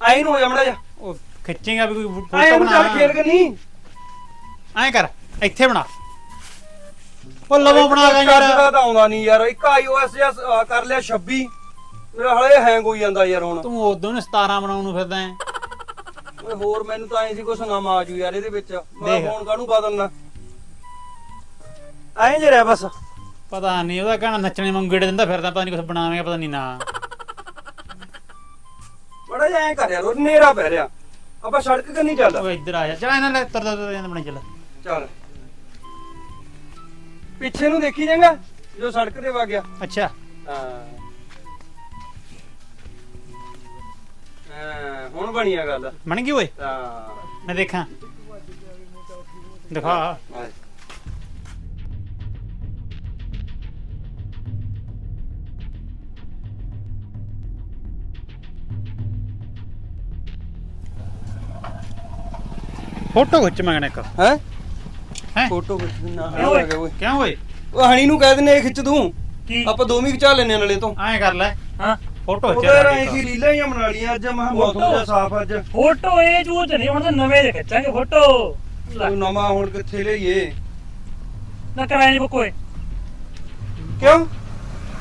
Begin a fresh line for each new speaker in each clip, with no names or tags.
ਆਈ ਨੂੰ ਹੋ ਜਾ ਮੜਾ ਜਾ
ਉਹ ਖਿੱਚੇਗਾ ਵੀ ਕੋਈ ਫੋਟੋ
ਨੂੰ ਚੱਲ
ਬਣਾ
ਕੇ ਨਹੀਂ
ਐਂ ਕਰ ਇੱਥੇ ਬਣਾ। ਉਹ ਲਵੋ ਬਣਾ
ਦਾ
ਯਾਰ।
ਤਾਂ ਆਉਂਦਾ ਨਹੀਂ ਯਾਰ। ਇੱਕ ਅਹ ਕਰ ਲਿਆ 26 ਮੇਰਾ ਹਲੇ ਹੈਂਗ ਹੋਈ ਜਾਂਦਾ ਯਾਰ ਹੁਣ।
ਤੂੰ ਉਦੋਂ ਨੇ 17 ਬਣਾਉਣ ਨੂੰ ਫਿਰਦਾ ਐ
ਓਏ ਹੋਰ ਮੈਨੂੰ ਤਾਂ ਐ ਸੀ ਕੁਛ ਨਵਾਂ ਆ ਜੂ ਯਾਰ ਇਹਦੇ ਵਿੱਚ। ਮੈਂ
ਦੇਖ।
ਫੋਨ ਕਾਹਨੂੰ ਬਦਲਣਾ ਐਂ ਜੇ ਰਹਿ ਬਸ।
ਪਤਾ ਨਹੀਂ ਉਹਦਾ ਕਹਿਣਾ ਨੱਚਣੇ ਵਾਂਗੂ ਗੇੜੇ ਦਿੰਦਾ ਫਿਰਦਾ ਪਤਾ ਨਹੀਂ ਕੁਝ ਬਣਾਵੇਂਗਾ ਪਤਾ ਨਹੀਂ ਨਾ।
ਬੜਾ ਜਿਹਾ ਐਂ ਕਰ ਯਾਰ ਉਹ ਨੇਰਾ ਪੈ ਰਿਹਾ। ਆਪਾਂ ਸੜਕ ਕੰਨੀ ਚੱਲ
ਉਹ ਇੱਧਰ ਆ ਜਾ ਚਲ ਇਹਨਾਂ ਲੈ ਤੁਰਦਾ ਤੁਰਦਾ ਬਣੀ ਚੱਲ।
ਚੱਲ। ਪਿੱਛੇ ਨੂੰ ਦੇਖੀ ਜਾਂਗਾ ਜੋ ਸੜਕ ਤੇ ਵਗ ਗਿਆ।
ਅੱਛਾ।
ਹਾਂ। ਹਾਂ ਹੁਣ ਬਣੀਆ ਗੱਲ।
ਬਣ ਗਈ ਓਏ?
ਹਾਂ।
ਮੈਂ ਦੇਖਾਂ। ਦਿਖਾ।
ਆ।
ਫੋਟੋ ਖਿੱਚ ਮੰਗਣਾ ਇੱਕ।
ਹੈਂ?
ਹੈ?
ਫੋਟੋ ਖਿੱਚਣਾ
ਕਿਉਂ ਓਏ? ਕਿਉਂ ਓਏ?
ਉਹ ਹਣੀ ਨੂੰ ਕਹਿ ਦਿੰਨੇ ਖਿੱਚ ਦੂੰ
ਕੀ?
ਆਪਾਂ ਦੋਵੇਂ ਖਿਚਾ ਲੈਨੇ ਨਾਲੇ ਤੋਂ।
ਐਂ ਕਰ ਲੈ।
ਹਾਂ?
ਫੋਟੋ ਖਿੱਚ
ਯਾਰ ਐਂ ਸੀ ਰੀਲਾਂ ਹੀ ਬਣਾ ਲਈਆਂ ਅੱਜ ਮੈਂ ਮੌਸਮ ਜਿਹਾ ਸਾਫ਼ ਅੱਜ।
ਫੋਟੋ ਇਹ ਜੂਤ ਨਹੀਂ ਹੁਣ ਤਾਂ ਨਵੇਂ ਦੇ ਖਿੱਚਾਂਗੇ ਫੋਟੋ। ਲੈ,
ਨਵਾਂ ਹੁਣ ਕਿੱਥੇ ਲਈਏ?
ਨਾ ਕਰਾਇਆ ਨਹੀਂ ਓਏ।
ਕਿਉਂ?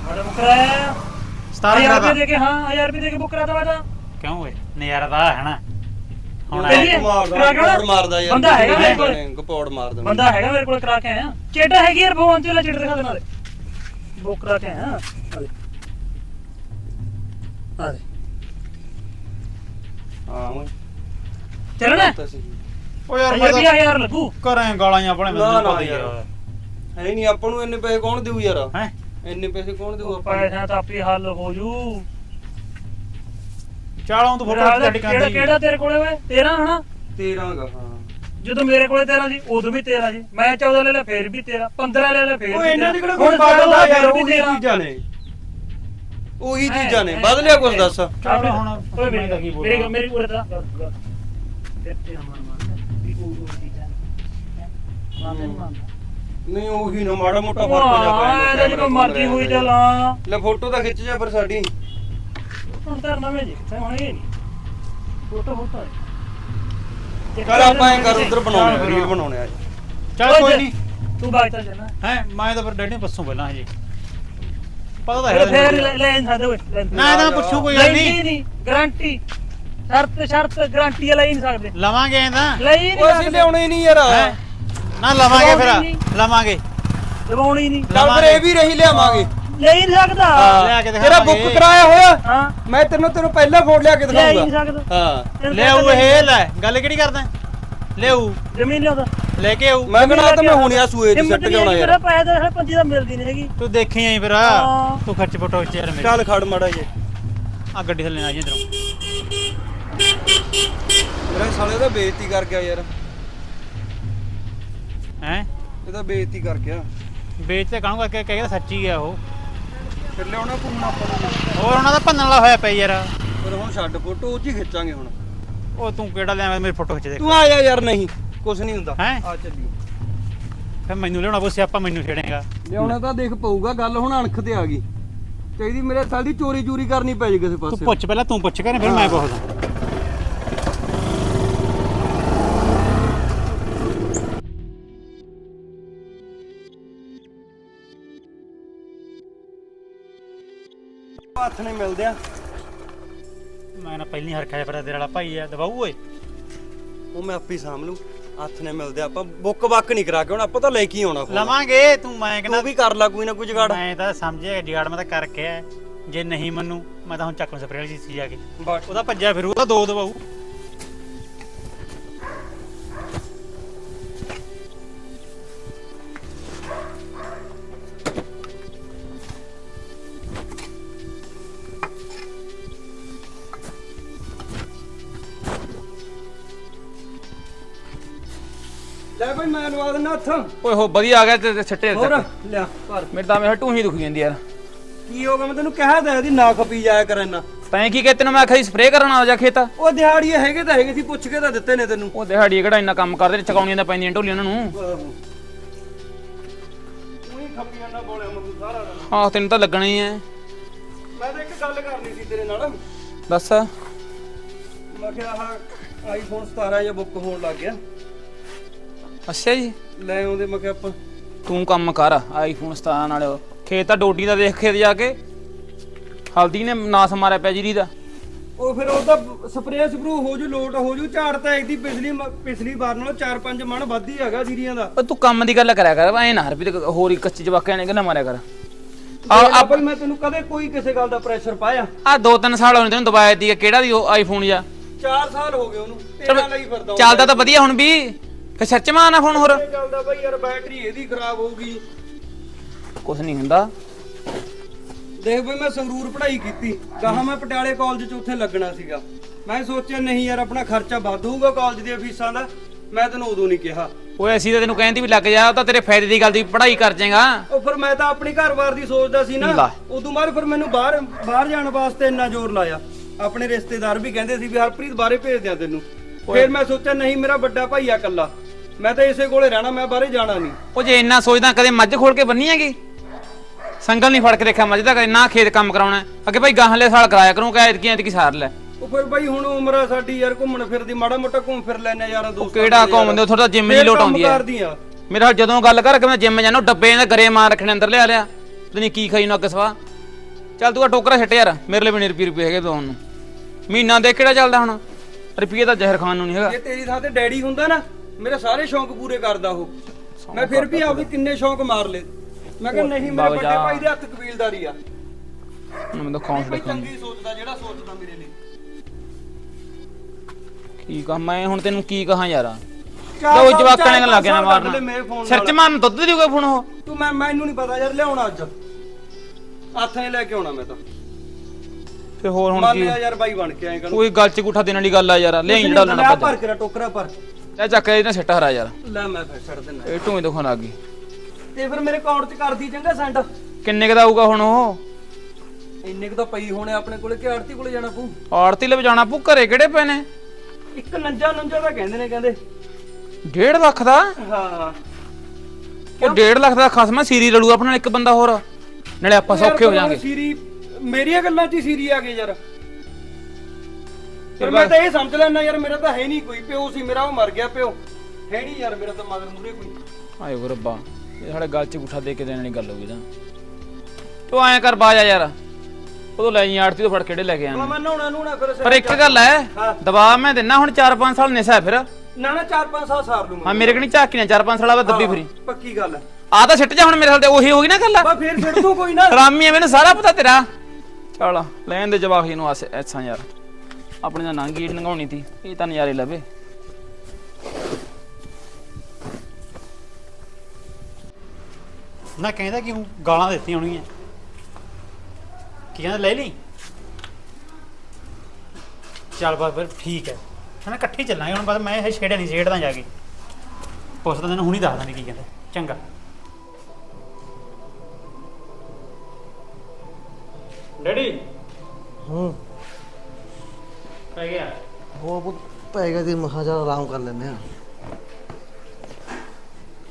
ਮਾੜਾ ਕਰਾਇਆ
17
1000
ਦਾ
ਰੁਪਏ ਦੇ ਕੇ ਹਾਂ 1000 ਰੁਪਏ ਦੇ ਕੇ ਬੁੱਕ ਕਰਾਤਾ ਤਾਂ
ਕਿਉਂ ਓਏ? ਨਜ਼ਾਰਾ ਤਾਂ ਹੈ ਨਾ। ਹੁਣ
ਹੁਣ
ਚੱਲੀਏ,
ਆਇਆ।
ਮਾਰਦਾ
ਕਰਾ ਕੇ
ਗਪੌੜ ਮਾਰਦਾ ਯਾਰ।
ਬੰਦਾ ਹੈਗਾ ਮੇਰੇ ਕੋਲ।
ਗਪੌੜ ਮਾਰਦਾ
ਬੰਦਾ ਹੈਗਾ ਮੇਰੇ ਕੋਲ ਕਰਾ ਕੇ ਆਇਆ। ਚੇਟਾ ਹੈਗੀ ਯਾਰ ਭਗਵਾਨ ਤੇ ਲੈ ਚੇਟ ਦਿਖਾ ਦੇਣਾ ਬੁੱਕ ਕਰਾ ਕੇ ਆਇਆ। ਆ ਲੈ ਆ ਲੈ
ਹਾਂ ਓਏ।
ਚੱਲਣਾ?
ਤਾਂ ਸਹੀ।
ਓ ਯਾਰ
ਯਾਰ
ਮੈਂ
ਵੀ
ਤਾਂ
ਯਾਰ ਲੱਗੂ।
ਕਰਾਂ ਗਾਲਾਂ ਜਾਂ ਆਪਣੇ
ਨਾ,
ਮੈਨੂੰ
ਨਾ
ਪਤਾ ਹੀ
ਯਾਰ।
ਆ
ਹੈ ਨਹੀਂ ਆਪਾਂ ਨੂੰ ਇੰਨੇ ਪੈਸੇ ਕੌਣ ਦੇਊ ਯਾਰ?
ਹੈ?
ਇੰਨੇ ਪੈਸੇ ਕੌਣ ਦੇਊ ਆਪਾਂ ਨੂੰ?
ਤਾਂ ਆਪੇ ਹੱਲ ਹੋ ਜੂ।
ਚਾਲੋਂ ਤੂੰ ਫੋਟੋ
ਕਿਹੜਾ
ਸਟੱਡੀ ਕਰਦੀ
ਕਿਹੜਾ ਤੇਰੇ ਕੋਲੇ ਓਏ? 13 ਹਨਾ?
13 ਗਾ ਹਾਂ।
ਜਦੋਂ ਮੇਰੇ ਕੋਲੇ 13 ਸੀ ਉਦੋਂ ਵੀ 13 ਸੀ। ਮੈਂ 14 ਲੈ ਲਿਆ ਫੇਰ ਵੀ 13 15 ਲੈ ਲਿਆ ਫੇਰ
ਉਹ
ਵੀ
ਇਹਨਾਂ
13
ਦੀ ਕਿਹੜਾ
ਹੁਣ
ਕੋਈ ਬਦਲਦਾ
ਫੇਰ
ਯਾਰ
ਵੀ
ਉਹੀ
13
ਚੀਜ਼ਾਂ ਨੇ। ਉਹੀ
ਐ,
ਚੀਜ਼ਾਂ ਨੇ। ਬਦਲਿਆ ਕੁਝ। ਦੱਸ।
ਚੱਲ ਹੁਣ
ਓਏ ਮੇਰੀ
ਮੈਂ ਕੀ
ਗੱਲ
ਬੋਲਾਂ।
ਮੇਰੀ ਗੱਲ- ਮੇਰੀ ਉਰੇ ਤਾਂ ਗੱਲ। ਤੇ ਮੰਨਦਾ ਵੀ ਉਹ ਉਹ ਚੀਜ਼ਾਂ ਹੈਂ? ਨਹੀਂ ਮੰਨਦਾ।
ਨਹੀਂ ਉਹੀ ਨਾ ਮਾੜਾ ਮੋਟਾ ਫ਼ਰਕ ਹੋ ਜਾ
ਵਾਹ ਇਹਦਾ ਜਿਵੇਂ ਮਰਜ਼ੀ ਹੋਈ ਚੱਲਾਂ
ਲੈ ਫੋਟੋ ਤਾਂ ਖਿੱਚ ਜਾ ਫਿਰ ਸਾਡੀ।
ਹੁਣ ਤਾਂ ਨਵੇਂ ਜੀ ਤੇ ਹੁਣ ਇਹ ਨਹੀਂ ਫੋਟੋ ਫੋਟੋ
ਚੱਲ ਆਪਾਂ ਐ ਕਰ ਉਧਰ ਬਣਾਉਣੇ ਰੀਲ। ਬਣਾਉਣੇ ਆ
ਚੱਲ ਕੋਈ ਨਹੀਂ
ਤੂੰ ਬਾਈ ਤਾਂ ਜਾਣਾ।
ਹੈ ਮੈਂ ਤਾਂ ਫਿਰ ਡੈਡੀ ਨੂੰ ਪੁੱਛੂ ਪਹਿਲਾਂ ਹਜੇ। ਪਤਾ ਤਾਂ ਹੈ
ਫੇਰ
ਤੈਨੂੰ।
ਲੈ ਲੈ ਸਕਦੇ ਓਏ।
ਨਾ ਨਾ ਪੁੱਛੂ ਕੋਈ ਗੱਲ
ਨਹੀਂ
ਨਹੀਂ।
ਨਹੀਂ ਗਾਰੰਟੀ ਸ਼ਰਤ ਸ਼ਰਤ ਗਾਰੰਟੀ ਲੈ ਹੀ ਨਹੀਂ ਸਕਦੇ।
ਲਵਾਂਗੇ ਇਹਦਾ
ਲੈ ਨਹੀਂ
ਉਹ ਅਸੀਂ ਲਿਆਉਣੇ ਨਹੀਂ ਯਾਰ।
ਨਾ ਲਵਾਂਗੇ ਫਿਰ। ਲਵਾਂਗੇ।
ਲਵਾਉਣੀ ਨਹੀਂ।
ਚੱਲ ਫਿਰ ਇਹ ਵੀ ਰਹੀ ਲਿਆਵਾਂਗੇ।
ਲੈ ਹੀ ਨਹੀਂ ਸਕਦਾ।
ਕੇ
ਤੇਰਾ
ਦਿਖਾਵਾਂਗੇ।
ਬੁੱਕ ਕਰਾਇਆ ਹੋਇਆ?
ਹਾਂ।
ਮੈਂ ਤੈਨੂੰ ਤੈਨੂੰ ਪਹਿਲਾਂ ਫੋਨ ਲਿਆ ਕੇ
ਲੈ ਹੀ ਨਹੀਂ
ਦਿਖਾਉਂਗਾ
ਸਕਦਾ।
ਹਾਂ।
ਲਿਆਉ
ਕਹਿੰਦਾ
ਇਹ ਲੈ ਗੱਲ ਕਿਹੜੀ ਕਰਦਾ? ਲਿਆਉ
ਜ਼ਮੀਨ ਲਿਆਉਂਦਾ।
ਲੈ ਕੇ ਆਉ
ਮੈਂ ਕਿਹੜਾ ਤਾਂ ਮੈਂ ਹੁਣੇ ਆ ਸੂਏ ਦੀ ਸੱਟ ਕੇ ਆਉਣਾ
ਮੇਰਾ
ਯਾਰ।
ਪੈਸੇ ਤਾਂ ਪੰਜੀ ਦਾ ਮਿਲਦੀ ਨਹੀਂ ਹੈਗੀ।
ਤੂੰ ਦੇਖੀ ਆਈ ਫਿਰ।
ਹਾਂ।
ਤੂੰ ਖਰਚ ਫੋਟੋ ਵਿੱਚ ਯਾਰ ਮੇਰੀ।
ਚੱਲ ਖੜ ਮੜਾ ਜੇ
ਆ ਗੱਡੀ ਥੱਲੇ ਆ ਜੀ ਇਧਰੋਂ।
ਮੇਰਾ ਸਾਲੇ ਦਾ ਬੇਇੱਜ਼ਤੀ ਕਰ ਗਿਆ ਯਾਰ।
ਹੈ?
ਇਹ ਤਾਂ ਬੇਇੱਜ਼ਤੀ ਕਰ ਗਿਆ।
ਵੇਚ ਤੇ ਕਾਹਨੂੰ ਕਰਕੇ ਕਹਿੰਦਾ ਸੱਚੀ ਆ ਉਹ।
ਫਿਰ ਲਿਆਉਣਾ ਫੋਨ ਆਪਾਂ ਨੂੰ।
ਹੋਰ ਉਹਨਾਂ ਦਾ ਭੰਨਣ ਵਾਲਾ ਹੋਇਆ ਪਿਆ ਯਾਰ।
ਫਿਰ ਹੁਣ ਛੱਡ ਫੋਟੋ ਉਹ ਚ ਹੀ ਖਿੱਚਾਂਗੇ ਹੁਣ।
ਉਹ ਤੂੰ ਕਿਹੜਾ ਲਿਆ ਮੇਰੀ ਫੋਟੋ ਖਿੱਚ ਦੇ।
ਤੂੰ ਆ ਜਾ ਯਾਰ ਨਹੀਂ ਕੁਝ ਨਹੀਂ ਹੁੰਦਾ।
ਹੈਂ?
ਆ ਚੱਲੀਏ।
ਫਿਰ ਮੈਨੂੰ ਲਿਆਉਣਾ ਪਊ ਸਿਆਪਾ ਮੈਨੂੰ ਛੇੜੇਗਾ।
ਲਿਆਉਣਾ ਤਾਂ ਦੇਖ ਪਊਗਾ ਗੱਲ ਹੁਣ ਅਣਖ ਤੇ ਆ ਗਈ। ਚਾਹੀਦੀ ਮੇਰੇ ਸਾਲ ਦੀ ਚੋਰੀ ਚੋਰੀ ਕਰਨੀ ਪੈ ਜੇ ਕਿਸੇ
ਤੂੰ
ਪਾਸੇ।
ਪੁੱਛ ਪਹਿਲਾਂ ਤੂੰ ਪੁੱਛ ਕਰ ਫਿਰ ਮੈਂ ਪੁੱਛਦਾ।
ਹੱਥ ਨਹੀਂ ਮਿਲਦੇ ਆ
ਮੈਂ ਨਾ ਪਹਿਲੀ ਹਰਖਾ ਫਿਰ ਤੇਰੇ ਵਾਲਾ ਭਾਈ ਆ ਦਬਾਊ ਓਏ।
ਉਹ ਮੈਂ ਆਪੇ ਸਾਂਭ ਲੂ ਹੱਥ ਨੇ ਮਿਲਦੇ ਆ, ਆਪਾਂ ਬੁੱਕ ਬੱਕ ਨਹੀਂ ਕਰਾ ਕੇ ਹੁਣ ਆਪਾਂ ਤਾਂ ਲੈ ਕੇ ਹੀ ਆਉਣਾ phone।
ਲਵਾਂਗੇ ਤੂੰ ਮੈਂ
ਤੂੰ
ਕਹਿੰਦਾ
ਵੀ ਕਰ ਲਾ ਕੋਈ ਨਾ ਕੋਈ ਜਗਾੜ।
ਮੈਂ ਤਾਂ ਸਮਝਿਆ ਜਗਾੜ ਮੈਂ ਤਾਂ ਕਰਕੇ ਆ ਜੇ ਨਹੀਂ ਮੰਨੂ ਮੈਂ ਤਾਂ ਹੁਣ ਚੱਕ ਨੂੰ ਸਪਰੇਅ ਵਾਲੀ ਚੀਜ਼ ਜਾ ਕੇ।
ਬਸ।
ਉਹਦਾ ਭੱਜਿਆ ਫਿਰ ਉਹਦਾ ਦੋ ਦਬਾਊ
ਭਾਈ ਮੈਂ ਲਵਾ ਦਿੰਦਾ ਹੱਥ।
ਓਏ ਹੋ ਵਧੀਆ ਆ ਗਿਆ ਤੇ ਤੇ ਛੱਟੇ
ਹੋਰ
ਤੱਕ
ਲਿਆ ਪਰ
ਮੇਰੇ ਤਾਂ ਮੇਰੇ ਢੂਹੀ ਦੁਖੀ ਜਾਂਦੀ ਯਾਰ।
ਕੀ ਹੋ ਗਿਆ? ਮੈਂ ਤੈਨੂੰ ਕਹਿਆ ਤਾਂ ਇਹਦੀ ਨਾ ਖਪੀ ਜਾਇਆ ਕਰ ਇੰਨਾ।
ਤੈਂ ਕੀ ਕਹਿ ਤੈਨੂੰ? ਮੈਂ ਆਖਿਆ ਸਪਰੇਅ ਕਰਨ ਆ ਜਾ ਖੇਤ
ਉਹ ਦਿਹਾੜੀਏ ਹੈਗੇ ਤਾਂ ਹੈਗੇ ਸੀ ਪੁੱਛ ਕੇ ਤਾਂ ਦਿੱਤੇ ਨੇ ਤੈਨੂੰ।
ਉਹ ਦਿਹਾੜੀ ਕਿਹੜਾ ਇੰਨਾ ਕੰਮ ਕਰਦੇ ਚਕਾਉਣੀਆਂ ਤਾਂ ਪੈਂਦੀਆਂ ਢੋਲੀਆਂ ਉਹਨਾਂ ਨੂੰ।
ਉਹੀ ਖਪੀ ਜਾਂਦਾ ਬੋਲਿਆ ਮੈਨੂੰ ਸਾਰਾ ਦਿਨ।
ਆਹ ਤੈਨੂੰ ਤਾਂ ਲੱਗਣਾ ਹੀ ਐ।
ਮੈਂ ਤਾਂ ਇੱਕ ਗੱਲ ਕਰਨੀ ਸੀ ਤੇਰੇ ਨਾਲ।
ਦੱਸ।
ਮੈਂ ਕਿਹਾ ਆਹ ਆਈਫੋਨ 17 ਜਾਂ ਬੁੱਕ ਹੋਣ ਲੱਗ ਗਿਆ।
ਅੱਛਾ ਜੀ।
ਲੈ ਆਉਂਦੇ ਮੈਂ ਕਿਹਾ ਆਪਾਂ।
ਤੂੰ ਕੰਮ ਕਰ ਆਈਫੋਨ 17 ਨਾਲ। ਖੇਤ ਤਾਂ ਡੋਡੀ ਦਾ ਦੇਖ ਖੇਤ ਜਾ ਕੇ। ਹਲਦੀ ਨੇ ਨਾਸ ਮਾਰਿਆ ਪਿਆ ਜੀਰੀ ਦਾ।
ਉਹ ਫਿਰ ਉਹਦਾ ਸਪਰੇਅ ਸਪਰੂ ਹੋ ਜੂ ਲੋਟ ਹੋ ਜੂ ਝਾੜ ਤਾਂ ਇਹਦੀ ਪਿਛਲੀ ਮ- ਪਿਛਲੀ ਵਾਰ ਨਾਲੋਂ 4-5 ਮਣ ਵੱਧ ਹੀ ਹੈਗਾ ਜੀਰੀਆਂ ਦਾ।
ਉਹ ਤੂੰ ਕੰਮ ਦੀ ਗੱਲ ਕਰਿਆ ਕਰ ਐ ਨਾ ਹਰਪੀ ਤੇ ਹੋਰ ਹੀ ਕੱਚੀ ਜਵਾਕਿਆਂ ਨੇ ਗੱਲਾਂ ਮਾਰਿਆ ਕਰ।
ਆ
ਆ ਆ
ਬਈ ਮੈਂ ਤੈਨੂੰ ਕਦੇ ਕੋਈ ਕਿਸੇ ਗੱਲ ਦਾ ਪ੍ਰੈਸ਼ਰ ਪਾਇਆ।
ਆ ਦੋ ਤਿੰਨ ਸਾਲ ਹੋਣੇ ਤੈਨੂੰ ਦਵਾਇਆ ਦੀ ਕਿਹੜਾ ਦੀ ਉਹ ਆਈਫੋਨ ਜਾ?
4 ਸਾਲ ਹੋ ਗਏ ਉਹਨੂੰ ਤੇਰਾ ਲਈ ਫਿਰਦਾ ਉਹ।
ਚੱਲਦਾ ਤਾਂ ਵਧੀਆ ਹੁਣ ਵੀ। ਫਿਰ ਸੱਚ ਮਾਨਾ ਫੋਨ ਹੋਰ?
ਚੱਲਦਾ ਬਈ ਯਾਰ ਬੈਟਰੀ ਇਹਦੀ ਖਰਾਬ ਹੋਊਗੀ।
ਕੁਝ ਨਹੀਂ ਹੁੰਦਾ।
ਦੇਖ ਬਈ ਮੈਂ ਸੰਗਰੂਰ ਪੜ੍ਹਾਈ ਕੀਤੀ। ਗਾਹਾਂ ਮੈਂ ਪਟਿਆਲੇ ਕਾਲਜ ਚ ਉੱਥੇ ਲੱਗਣਾ ਸੀਗਾ। ਮੈਂ ਸੋਚਿਆ ਨਹੀਂ ਯਾਰ ਆਪਣਾ ਖਰਚਾ ਵੱਧ ਹੋਊਗਾ ਕਾਲਜ ਦੀਆਂ ਫੀਸਾਂ ਦਾ। ਮੈਂ ਤੈਨੂੰ ਉਦੋਂ ਨਹੀਂ ਕਿਹਾ।
ਓਏ ਅਸੀਂ ਤਾਂ ਤੈਨੂੰ ਕਹਿੰਦੀ ਵੀ ਲੱਗ ਜਾ ਉਹ ਤਾਂ ਤੇਰੇ ਫਾਇਦੇ ਦੀ ਗੱਲ ਦੀ ਪੜ੍ਹਾਈ ਕਰ ਜਾਏਗਾ।
ਉਹ ਫਿਰ ਮੈਂ ਤਾਂ ਆਪਣੀ ਘਰ-ਬਾਰ ਦੀ ਸੋਚਦਾ ਸੀ
ਲੈ।
ਨਾ ਉਦੋਂ ਬਾਅਦ ਫਿਰ ਮੈਨੂੰ ਬਾਹਰ ਬਾਹਰ ਜਾਣ ਵਾਸਤੇ ਇੰਨਾ ਜ਼ੋਰ ਲਾਇਆ। ਆਪਣੇ ਰਿਸ਼ਤੇਦਾਰ ਵੀ ਕਹਿੰਦੇ ਸੀ ਵੀ ਹਰਪ੍ਰੀਤ ਬਾਹਰੇ ਭੇਜ ਦਿਆਂ ਤੈਨੂੰ। ਫਿਰ ਮੈਂ ਸੋਚਿਆ ਨਹੀਂ ਮੇਰਾ ਵੱਡਾ ਭਾਈ ਆ ਇਕੱਲਾ। ਮੈਂ ਤਾਂ ਇਸੇ ਕੋਲੇ ਰਹਿਣਾ ਮੈਂ ਬਾਹਰੇ ਜਾਣਾ ਨਹੀਂ।
ਉਹ ਜੇ ਇੰਨਾ ਸੋਚਦਾ ਕਦੇ ਮੱਝ ਖੋਲ ਕੇ ਬੰਨੀ ਹੈਗੀ? ਸੰਗਲ ਨਹੀਂ ਫੜ ਕੇ ਦੇਖਿਆ ਮੱਝ ਦਾ ਕਦੇ ਨਾ ਖੇਤ ਕੰਮ ਕਰਾਉਣਾ। ਅੱਗੇ ਭਾਈ ਗਾਹਲੇ ਸਾਲ ਕਰਾਇਆ ਕਰੂੰ ਕਿ ਐਤਕੀ ਐਤਕੀ ਸਾਰ ਲੈ।
ਉਹ ਫਿਰ ਬਾਈ ਹੁਣ ਉਮਰ ਆ ਸਾਡੀ ਯਾਰ ਘੁੰਮਣ ਫਿਰਦੀ ਮਾੜਾ ਮੋਟਾ ਘੁੰਮ ਫਿਰ ਲੈਨੇ ਯਾਰਾਂ ਦੋਸਤਾਂ
ਕਿਹੜਾ। ਘੁੰਮਦੇ ਉੱਥੋਂ ਤਾਂ ਜਿੰਮ
ਫਿਰ
ਦੀ ਲੋਟ ਆਉਂਦੀ ਹੈ।
ਕਰਦੀ ਆ
ਮੇਰਾ ਜਦੋਂ ਗੱਲ ਕਰ ਕਿ ਮੈਂ ਜਿੰਮ ਜਾਣਾ ਡੱਬੇ ਦੇ ਗਰੇ ਮਾਰ ਰੱਖਣੇ ਅੰਦਰ ਲਿਆ ਲਿਆ। ਪਤਾ ਨਹੀਂ ਕੀ ਖਾਈ ਨਾ ਕਿਸਵਾ ਚੱਲ ਤੂੰ ਆ ਟੋਕਰਾ ਛੱਟ ਯਾਰ ਮੇਰੇ ਲਈ ਵੀ ਨਹੀਂ ਰੁਪਏ ਰੁਪਏ ਹੈਗੇ ਦੋਨ ਨੂੰ। ਮਹੀਨਾ ਦੇ ਕਿਹੜਾ ਚੱਲਦਾ ਹੁਣ। ਰੁਪਏ ਤਾਂ ਜ਼ਹਿਰ ਖਾਨ ਨੂੰ ਨਹੀਂ ਹੈਗਾ।
ਜੇ ਤੇਰੀ ਥਾਂ ਤੇ ਡੈਡੀ ਹੁੰਦਾ ਨਾ ਮੇਰੇ ਸਾਰੇ ਸ਼ੌਂਕ ਪੂਰੇ ਕਰਦਾ ਉਹ। ਮੈਂ ਫਿਰ ਵੀ ਆਪਦੇ ਕਿੰਨੇ ਸ਼ੌਂਕ ਮਾਰ ਲਏ। ਮੈਂ ਕਿਹਾ ਨਹੀਂ ਮੇਰੇ ਵੱਡੇ। ਭਾਈ ਦੇ ਹੱਥ ਕਬੀਲਦਾਰੀ ਆ।
ਹੁਣ ਮੈਂ ਤਾਂ
ਚੰਗੀ ਸੋਚਦਾ ਜਿਹੜਾ ਸੋਚਦਾ ਮੇਰੇ ਲਈ।
ਕੀ ਕਹਾਂ ਮੈਂ ਹੁਣ ਤੈਨੂੰ ਕੀ ਕਹਾਂ ਯਾਰ?
ਸਾਲ-
ਜਵਾਕਾਂ ਨੇ ਲੱਗ
ਲਏ
ਮਾਰਨਾ। ਸਿਰ ਚ। ਮਾਰਨ ਦੁੱਧ ਦੇਊਗਾ ਫੋਨ ਉਹ?
ਤੂੰ ਮੈਂ ਮੈਨੂੰ ਨਹੀਂ ਪਤਾ ਯਾਰ ਲਿਆਉਣਾ ਅੱਜ। ਹੱਥ ਨੇ ਲੈ ਕੇ ਆਉਣਾ ਮੈਂ ਤਾਂ।
ਤੇ ਹੋਰ ਹੁਣ
ਮੰਨ
ਕੀ?
ਲਿਆ ਯਾਰ ਬਾਈ ਬਣ ਕੇ ਆਏ
ਕੋਈ ਗੱਲ ਚ ਗੁੱਠਾ ਦੇਣ ਵਾਲੀ ਗੱਲ ਆ ਯਾਰ ਲੈ ਜਿਹੜਾ ਲੈਣਾ
ਭਰ ਕੇ ਟੋਕਰਾ ਭਰ।
ਲੈ ਚੱਕ ਇਹਨੇ ਸਿੱਟ ਹਰਾ ਯਾਰ।
ਲੈ ਮੈਂ ਫਿਰ ਛੱਡ ਦਿੰਦਾ।
ਇਹ ਢੂਏ ਦੁਖਣ ਲੱਗ ਗਈ
ਤੇ ਫਿਰ ਮੇਰੇ ਅਕਾਊਂਟ 'ਚ ਕਰਦੀ ਚੰਗਾ ਸੈਂਡ
ਕਿੰਨੇ ਕਦਾ ਆਊਗਾ ਹੁਣ ਉਹ?
ਇੰਨੇ ਕੁ ਤਾਂ ਪਈ ਹੋਣੇ ਆਪਣੇ ਕੋਲੇ ਕਿ ਆੜਤੀ ਕੋਲੇ ਜਾਣਾ ਪਊ?
ਆੜਤੀ ਲੈ ਜਾਣਾ ਪੂ ਘਰੇ ਕਿਹੜੇ ਪਏ ਨੇ?
ਇੱਕ ਨੰਜਾ ਨੰਜਾ ਦਾ ਕਹਿੰਦੇ ਨੇ ਕਹਿੰਦੇ।
1.5 ਲੱਖ ਦਾ?
ਹਾਂ।
ਉਹ 1.5 ਲੱਖ ਦਾ ਖਸਮਾ ਸੀਰੀ ਰਲੂ ਆਪਣਾ ਇੱਕ ਬੰਦਾ ਹੋਰ। ਨਾਲੇ ਆਪਾਂ ਸੌਖੇ ਹੋ ਜਾਾਂਗੇ।
ਸੀਰੀ ਮੇਰੀਆਂ ਗੱਲਾਂ 'ਚ ਹੀ ਸੀਰੀ ਆ ਗਏ ਯਾਰ। ਪਰ ਮੈਂ ਤਾਂ ਇਹ ਸਮਝ ਲੈਣਾ ਯਾਰ ਮੇਰਾ ਤਾਂ ਹੈ ਨਹੀਂ ਕੋਈ ਪਿਓ ਸੀ ਮੇਰਾ ਉਹ ਮਰ ਗਿਆ ਪਿਓ। ਹੈ ਨਹੀਂ ਯਾਰ ਮੇਰਾ ਤਾਂ ਮਗਰ ਮੂਰੇ ਕੋਈ।
ਆਏ ਓ ਰੱਬਾ ਇਹ ਸਾਡੇ ਗੱਲ ਚ ਗੁੱਠਾ ਦੇ ਕੇ ਦੇਣ ਵਾਲੀ ਗੱਲ ਹੋ ਗਈ ਤਾਂ। ਤੂੰ ਐਂ ਕਰ ਬਾਜਾ ਯਾਰ। ਉਦੋਂ ਲੈ ਜੀ ਆੜਤੀ ਤੋਂ ਫੜ ਕਿਹੜੇ ਲੈ ਕੇ ਆਂਦੇ
ਮੈਂ ਨਹਾਉਣਾ ਨੂਣਾ ਫਿਰ
ਪਰ ਇੱਕ ਗੱਲ ਐ
ਹਾਂ।
ਦਬਾ ਮੈਂ ਦਿੰਨਾ ਹੁਣ 4-5 ਸਾਲ ਨਿਸਾ ਫਿਰ।
ਨਾ ਨਾ 4-5 ਸਾਲ ਸਾਰ ਲੂੰ
ਹਾਂ ਮੇਰੇ ਕਣੀ ਝਾਕੀ ਨਾ 4-5 ਸਾਲਾਂ ਬਾਅਦ ਦੱਬੀ ਫਰੀ।
ਪੱਕੀ ਗੱਲ
ਆ ਤਾਂ ਸਿੱਟ ਜਾ ਹੁਣ ਮੇਰੇ ਹਾਲ ਤੇ ਉਹੀ ਹੋ ਗਈ ਨਾ ਗੱਲ।
ਬਾ ਫੇਰ ਛੱਡ ਦੂੰ ਕੋਈ ਨਾ।
ਰਾਮੀ ਐ ਮੈਨੂੰ ਸਾਰਾ ਪਤਾ ਤੇਰਾ। ਚਲ ਲੈਣ ਦੇ ਜਵਾਕ ਨੂੰ ਆਸ ਐਸਾਂ ਯਾਰ। ਆਪਣੀ ਤਾਂ ਨਾਂਗੀ ਨੰਗਾਉਣੀ ਤੀ। ਇਹ ਤਾਂ ਨਜ਼ਾਰੇ ਲਵੇ।
ਨਾ ਕਹਿੰਦਾ ਕਿ ਹੂੰ ਗਾਲਾਂ ਦਿੱਤੀਆਂ ਹੋਣਗੀਆਂ। ਕੀ ਕਹਿੰਦਾ ਲੈ ਲਈ? ਚੱਲ ਬਸ ਫਿਰ ਠੀਕ ਹੈ। ਹਨਾ ਇਕੱਠੇ ਚੱਲਾਂਗੇ ਹੁਣ ਬਸ ਮੈਂ ਇਹ ਛੇੜਿਆ ਨਹੀਂ ਛੇੜਦਾ ਜਾ ਕੇ। ਪੁੱਛਦਾ ਤੈਨੂੰ ਹੁਣੀ ਦੱਸਦਾ ਨਹੀਂ ਕੀ ਕਹਿੰਦਾ। ਚੰਗਾ। ਡੈਡੀ?
ਹੂੰ।
ਪੈ ਗਿਆ?
ਹੋਰ ਪੁੱਤ ਪੈ ਗਿਆ ਤੇ ਮਹਾ ਜਾ ਆਰਾਮ ਕਰ ਲੈਂਦੇ ਆ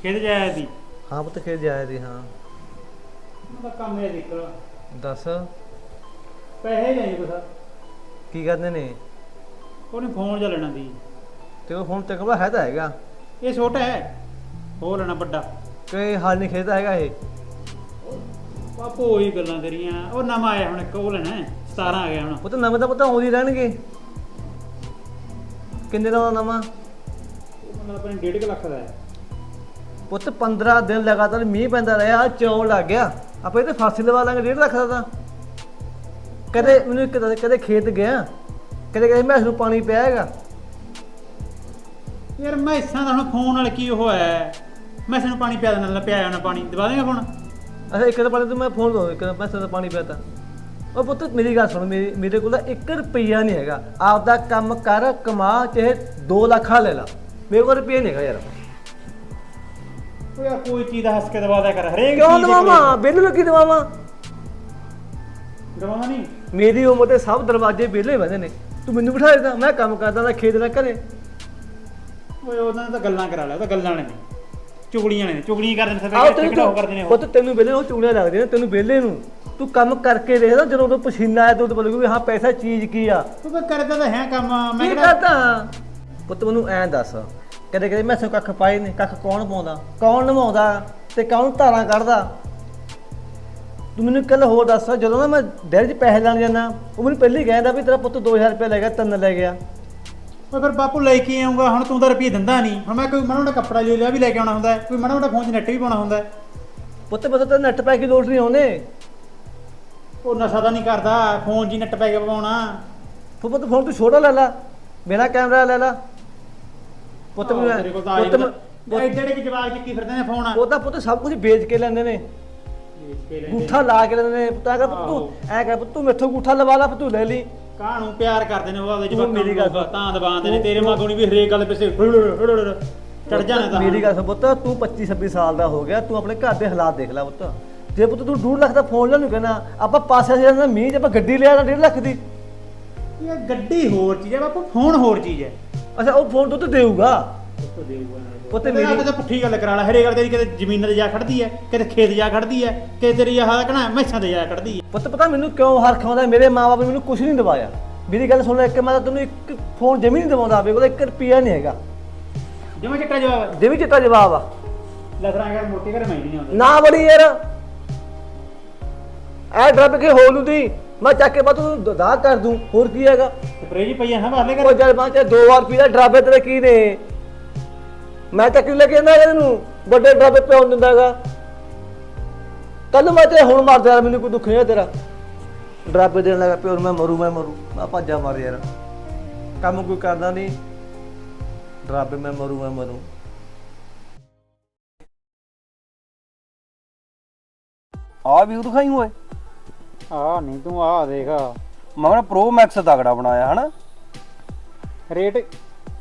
ਕਿਹਦੇ ਜਾਇਆ ਸੀ?
ਹਾਂ ਪੁੱਤ ਖੇਡ ਜਾਇਆ ਦੀ ਹਾਂ।
ਉਹਦਾ ਕੰਮ ਇਹ ਦੇਖ।
ਦੱਸ।
ਪੈਸੇ ਨਹੀਂ ਕੁਛ
ਕੀ ਕਰਦੇ ਨੇ?
ਉਹਨੇ ਫੋਨ ਜਾ ਲੈਣਾ ਦੀ
ਤੇ ਉਹ ਹੁਣ ਤੱਕ ਹੈ ਤਾਂ ਹੈਗਾ।
ਇਹ ਛੋਟਾ ਹੈ। ਹੋਰ ਲੈਣਾ ਵੱਡਾ।
ਕੋਈ ਹਾਲ ਨਹੀਂ ਖੇਡਦਾ ਹੈਗਾ ਇਹ।
ਆਪੋ ਉਹੀ ਗੱਲਾਂ ਕਰੀਆਂ ਉਹ ਨਵਾਂ ਆਇਆ ਹੁਣ ਇੱਕ ਉਹ ਲੈਣਾ ਹੈ, 17 ਆ ਗਿਆ ਹੁਣ।
ਉਹ ਤਾਂ ਨਵੇਂ ਤਾਂ ਪਤਾ ਆਉਂਦੀ ਰਹਿਣਗੇ। ਕਿੰਨੇ ਦਾ ਆਉਂਦਾ ਨਵਾਂ
ਉਹ ਬੰਦਾ ਆਪਣੇ 1.5 ਲੱਖ ਦਾ ਹੈ।
ਪੁੱਤ 15 ਦਿਨ ਲਗਾਤਾਰ ਮੀਂਹ ਪੈਂਦਾ ਰਿਹਾ ਚੌਲ ਲੱਗ ਗਿਆ। ਆਪਾਂ ਇਹ ਤੇ ਫਾਸੀ ਲਵਾ ਲਾਂਗੇ 1.5 ਲੱਖ ਦਾ ਤਾਂ। ਕਦੇ ਮੈਨੂੰ ਕਦੇ ਕਦੇ ਖੇਤ ਗਿਆ। ਕਦੇ ਕਦੇ ਮੈਂ ਨੂੰ ਪਾਣੀ ਪਿਆ ਹੈਗਾ।
ਯਾਰ ਮੈਸਾਂ ਦਾ ਹੁਣ ਫੋਨ ਨਾਲ ਕੀ ਉਹ ਹੈ? ਮੈਸਾਂ ਨੂੰ ਪਾਣੀ ਪਿਆ ਦੇਣਾ ਪਿਆ ਜਾਣਾ ਪਾਣੀ। ਦਵਾ ਦੇਗਾ ਫੋਨ?
ਅੱਛਾ ਇੱਕ ਤਾਂ ਪਾਣੀ ਤੂੰ ਮੈਂ ਫੋਨ ਦੋ ਇੱਕ ਤਾਂ ਮੈਂ ਦਾ ਪਾਣੀ ਪਿਆਤਾ ਉਹ ਪੁੱਤ ਮੇਰੀ ਗੱਲ ਸੁਣ ਮੇਰੀ ਮੇਰੇ ਕੋਲ ਤਾਂ 1 ਰੁਪਈਆ ਨਹੀਂ ਹੈਗਾ। ਆਪਦਾ ਕੰਮ ਕਰ ਕਮਾ ਚਾਹੇ 2 ਲੱਖਾਂ ਲੈ ਲਾ। ਮੇਰੇ ਕੋਲ ਰੁਪਈਆ ਨਹੀਂ ਹੈਗਾ ਯਾਰ।
ਉਹ ਯਾਰ ਕੋਈ ਚੀਜ਼ ਦਾ ਹੱਸ ਕੇ ਦਵਾ ਦਿਆ ਕਰ ਹਰੇਕ
ਕਿਉਂ ਦਵਾਵਾਂ? ਬਿੱਲ ਲੱਗੀ ਦਵਾਵਾਂ।
ਦਵਾਵਾ ਨਹੀਂ।
ਮੇਰੀ ਉਮਰ ਦੇ ਸਭ ਦਰਵਾਜ਼ੇ ਵਿਹਲੇ ਬੰਦੇ ਨੇ। ਤੂੰ ਮੈਨੂੰ ਬਿਠਾ ਦੇਦਾ ਮੈਂ ਕੰਮ ਕਰਦਾ ਨਾ ਖੇਤ ਨਾ ਘਰੇ।
ਓਏ ਉਹਨਾਂ ਨੇ ਤਾਂ ਗੱਲਾਂ ਕਰਾ ਲਿਆ ਉਹ ਤਾਂ ਗੱਲਾਂ ਨੇ। ਚੁਗਲੀਆਂ ਨੇ ਚੁਗਲੀਆਂ ਕਰਦੇ ਨੇ
ਆਹ
ਸਭ ਕਿਹੜਾ ਉਹ ਕਰਦੇ ਨੇ ਉਹ।
ਪੁੱਤ ਤੈਨੂੰ ਵਿਹਲੇ ਉਹ ਚੁਗਲੀਆਂ ਲੱਗਦੀਆਂ ਨੇ ਤੈਨੂੰ ਵਿਹਲੇ ਨੂੰ। ਤੂੰ ਕੰਮ ਕਰਕੇ ਦੇਖ ਨਾ ਜਦੋਂ ਤੂੰ ਪਸੀਨਾ ਆਇਆ ਤੂੰ ਬੋਲੇਗੀ ਵੀ ਹਾਂ ਪੈਸਾ ਚੀਜ਼ ਕੀ ਆ?
ਤੂੰ ਤਾਂ ਕਰਦਾ ਤਾਂ ਹੈ ਕੰਮ ਮੈਂ
ਕੀ
ਕਿਹੜਾ
ਕਰਦਾ? ਪੁੱਤ ਮੈਨੂੰ ਐਂ ਦੱਸ ਕਦੇ ਕਦੇ ਮੈਸੋਂ ਕੱਖ ਪਾਏ ਨੇ ਕੱਖ ਕੌਣ ਪਾਉਂਦਾ? ਕੌਣ ਨਵਾਉਂਦਾ ਤੇ ਕੌਣ ਧਾਰਾਂ ਕੱਢਦਾ? ਤੂੰ ਮੈਨੂੰ ਕੱਲ ਹੋਰ ਦੱਸ ਜਦੋਂ ਨਾ ਮੈਂ ਡੈਰੀ 'ਚ ਪੈਸੇ ਲੈਣ ਜਾਂਦਾ ਉਹ ਮੈਨੂੰ ਪਹਿਲੇ ਹੀ ਕਹਿੰਦਾ ਵੀ ਤੇਰਾ ਪੁੱਤ 2000 ਰੁਪਏ ਲੈ ਗਿਆ ਤਿੰਨ ਲੈ ਗਿਆ।
ਓਏ ਫਿਰ ਬਾਪੂ ਲੈ ਕੇ ਆਉਂਗਾ ਹੁਣ ਤੂੰ ਤਾਂ ਰੁਪਏ ਦਿੰਦਾ ਨਹੀਂ ਹੁਣ ਮੈਂ ਕੋਈ ਮਾੜਾ ਮੋਟਾ ਕੱਪੜਾ ਲੈ ਲਿਆ ਵੀ ਲੈ ਕੇ ਆਉਣਾ ਹੁੰਦਾ ਹੈ, ਕੋਈ ਮਾੜਾ ਮੋਟਾ ਫੋਨ 'ਚ ਨੈਟ ਵੀ ਪਾਉਣਾ ਹੁੰਦਾ। ਹੈ।
ਪੁੱਤ ਬਸ ਤਾਂ ਨੈਟ ਪੈ ਕੇ ਲੋਟ ਨਹੀਂ ਆਉਂਦੇ।
ਉਹ ਨਸ਼ਾ ਤਾਂ ਨਹੀਂ ਕਰਦਾ ਫੋਨ ਹੀ ਨੈਟ ਪੈ ਕੇ ਪਾਉਣਾ
ਤੂੰ ਪੁੱਤ ਫੋਨ ਤੂੰ ਛੋਟਾ ਲੈ ਲੈ ਬਿਨਾ ਕੈਮਰਾ ਲੈ ਲੈ। ਪੁੱਤ ਐਂ-
ਤੇਰੇ ਕੋਲ ਤਾਂ ਆਈ
ਪੁੱਤ ਮੈਂ-
ਹੁੰਦਾ ਐਡੇ ਐਡੇ ਕਿ ਜਵਾਕ ਚੱਕੀ ਫਿਰਦੇ ਨੇ ਫੋਨ।
ਉਹ ਤਾਂ ਪੁੱਤ ਸਭ ਕੁਝ ਵੇਚ ਕੇ ਲੈਂਦੇ ਨੇ। ਗੂਠਾ ਲਾ ਕੇ ਲੈਂਦੇ ਨੇ। ਪੁੱਤ ਐਂ ਕਰ ਪੁੱਤ ਤੂੰ ਐ ਕਰ ਪੁੱਤ ਤੂੰ ਮੈਥੋਂ ਗੂਠਾ ਲਵਾ ਲਾ ਫਿਰ ਤੂੰ ਲੈ ਲਈ।
ਕਾਹਨੂੰ ਪਿਆਰ ਕਰਦੇ ਨੇ ਉਹ ਆਪਦੇ
ਤੂੰ
ਜਵਾਕਾਂ
ਮੇਰੀ ਗੱਲ
ਨੂੰ
ਸੁਣ।
ਤਾਂ ਦਬਾਉਂਦੇ ਨੇ। ਤੇਰੇ ਮਾਗੋਂ ਨਹੀਂ ਵੀ ਹਰੇਕ ਗੱਲ ਪਿੱਛੇ ਚੜ ਜਾਣਾ ਤਾਂ।
ਮੇਰੀ ਗੱਲ ਸੁਣ ਪੁੱਤ ਤੂੰ 25 26 ਸਾਲ ਦਾ ਹੋ ਗਿਆ ਤੂੰ ਆਪਣੇ ਘਰ ਦੇ ਹਾਲਾਤ ਦੇਖ ਲੈ ਪੁੱਤ। ਜੇ ਪੁੱਤ ਤੂੰ 2 ਲੱਖ ਦਾ ਫੋਨ ਲੈਣ ਨੂੰ ਕਹਿੰਦਾ ਆਪਾਂ ਪਾਸੇ ਸੇ ਜਾਂਦਾ ਮੀਂਹ 'ਚ ਆਪਾਂ ਗੱਡੀ ਲਿਆ ਤਾਂ 1.5 ਲੱਖ ਦੀ।
ਇਹ ਗੱਡੀ ਹੋਰ ਚੀਜ਼ ਹੈ ਬਾਪੂ ਫੋਨ ਹੋਰ ਚੀਜ਼ ਹੈ।
ਅੱਛਾ ਉਹ ਫੋਨ ਤੂੰ ਤੇ ਦੇਊਗਾ ਪੁੱਤ
ਤੇ
ਮੇਰੀ
ਤਾਂ ਪੁੱਠੀ ਗੱਲ ਕਰਾ ਲੈ ਹਰੇਕ ਗੱਲ ਤੇਰੀ ਕਿਤੇ ਜ਼ਮੀਨਾਂ ਤੇ ਜਾ ਖੜਦੀ ਹੈ ਕਿਤੇ ਖੇਤ ਜਾ ਖੜਦੀ ਹੈ ਕਿਤੇ ਤੇਰੀ ਆਹ ਕਹਣਾ ਮੈਸਾਂ ਤੇ ਜਾ ਖੜਦੀ ਹੈ।
ਪੁੱਤ ਪਤਾ ਮੈਨੂੰ ਕਿਉਂ ਹਰ ਖਾਉਂਦਾ ਮੇਰੇ ਮਾਪੇ ਮੈਨੂੰ ਕੁਝ ਨਹੀਂ ਦਵਾਇਆ। ਮੇਰੀ ਗੱਲ ਸੁਣ ਲੈ ਇੱਕ ਮੈਂ ਤਾਂ ਤੈਨੂੰ ਇੱਕ ਫੋਨ ਜਮੀ ਨਹੀਂ ਦਵਾਉਂਦਾ ਮੇਰੇ ਕੋਲ 1 ਰੁਪਿਆ ਨਹੀਂ ਹੈਗਾ।
ਜਿਵੇਂ ਚਿੱਟਾ ਜਵਾਬ
ਜਿਵੇਂ ਚਿੱਟਾ ਜਵਾਬ ਆ।
ਲਫਰਾਂ ਕਰ ਮੁੜ ਕੇ ਘਰ ਮੈਂ ਨਹੀਂ ਆਉਂਦਾ।
ਨਾ ਬੜੀ ਯਾਰ। ਐ ਡਰਬ ਕੇ ਹੋਲੂ ਦੀ। ਮੈਂ ਚੱਕ ਕੇ ਬਾਤ ਤੂੰ ਦਾ ਕਰ ਦੂੰ। ਹੋਰ ਕੀ ਹੈਗਾ?
ਸਪਰੇ ਜੀ ਪਈਆ ਹਾਂ ਬਾਹਰਲੇ
ਉਹ
ਘਰ
ਜਦ ਬਾਅਦ ਚ ਦੋ ਵਾਰ ਪੀਦਾ ਡਰਾਬੇ ਤੇਰੇ ਕੀ ਨੇ? ਮੈਂ ਚੱਕ ਲੈ ਕੇ ਆਂਦਾ ਇਹਨੂੰ ਵੱਡੇ ਡਰਾਬੇ ਪਿਉਂ ਦਿੰਦਾਗਾ ਕੱਲ ਮੈਂ ਤੇ ਹੁਣ ਮਾਰ ਦਿਆ ਮੈਨੂੰ ਕੋਈ ਦੁੱਖ ਨਹੀਂ ਹੈ ਤੇਰਾ। ਡਰਾਬੇ ਦੇਣ ਲੱਗਾ ਪਿਓ ਨੂੰ ਮੈਂ ਮਰੂ ਮੈਂ ਮਰੂ। ਮੈਂ ਭੱਜਾ ਮਾਰ ਯਾਰ। ਕੰਮ ਕੋਈ ਕਰਦਾ ਨਹੀਂ। ਡਰਾਬੇ ਮੈਂ ਮਰੂ ਮੈਂ ਮਰੂ।
ਆ ਵੀ ਦਿਖਾਈ ਓਏ
ਆ ਨਹੀਂ ਤੂੰ ਆ ਦੇਖ।
ਮੈਂ ਕਿਹਾ ਪ੍ਰੋ ਮੈਕਸ ਤਗੜਾ ਬਣਾਇਆ ਹਨਾ?
ਰੇਟ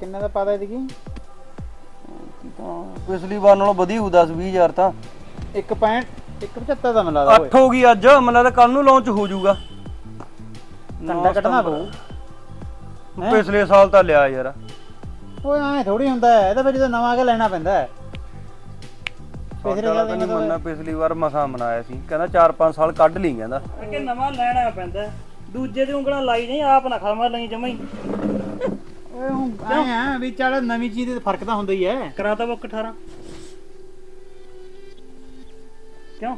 ਕਿੰਨਾ ਦਾ ਪਾਦਾ ਇਹਦੀ
ਤਾਂ ਪਿਛਲੀ ਵਾਰ ਨਾਲੋਂ ਵਧੀ ਹੋਊ 10 20000 ਤਾਂ।
1.75 175 ਦਾ ਮਿਲਾ ਦਾ
8 ਹੋ ਗਈ ਅੱਜ ਮੈਨੂੰ ਲੱਗਦਾ ਕੱਲ ਨੂੰ ਲਾਂਚ ਹੋ ਜਾਊਗਾ।
ਕੰਡਾ ਕੱਟਣਾ ਪਊ
ਪਿਛਲੇ ਸਾਲ ਤਾਂ ਲਿਆ ਯਾਰ।
ਓਏ ਐ ਥੋੜੀ ਹੁੰਦਾ ਹੈ ਇਹਦੇ ਵਿੱਚ ਤਾਂ ਨਵਾਂ ਕੇ ਲੈਣਾ ਪੈਂਦਾ। ਹੈ ਪਿਛਲੇ ਸਾਲ
ਤਾਂ ਨਹੀਂ ਮੰਨਣਾ ਪਿਛਲੀ ਵਾਰ ਮਸਾਂ ਮਨਾਇਆ ਸੀ। ਕਹਿੰਦਾ 4-5 ਸਾਲ ਕੱਢ ਲਈ ਕਹਿੰਦਾ।
ਕਿ ਨਵਾਂ ਲੈਣਾ ਪੈਂਦਾ। ਦੂਜੇ ਦੀ ਉਂਗਲਾਂ ਲਾਈ ਨਹੀਂ ਆਪ ਨਾ ਖਾਵਾਂ ਲਈ ਜਮਾ ਹੀ।
ਓਏ ਹੁਣ ਵੀ ਚੱਲ ਨਵੀਂ ਚੀਜ਼ ਦੇ ਫ਼ਰਕ ਤਾਂ ਹੁੰਦਾ ਹੀ ਹੈ।
ਕਰਾਤਾ ਬੁੱਕ 18 ਕਿਉਂ?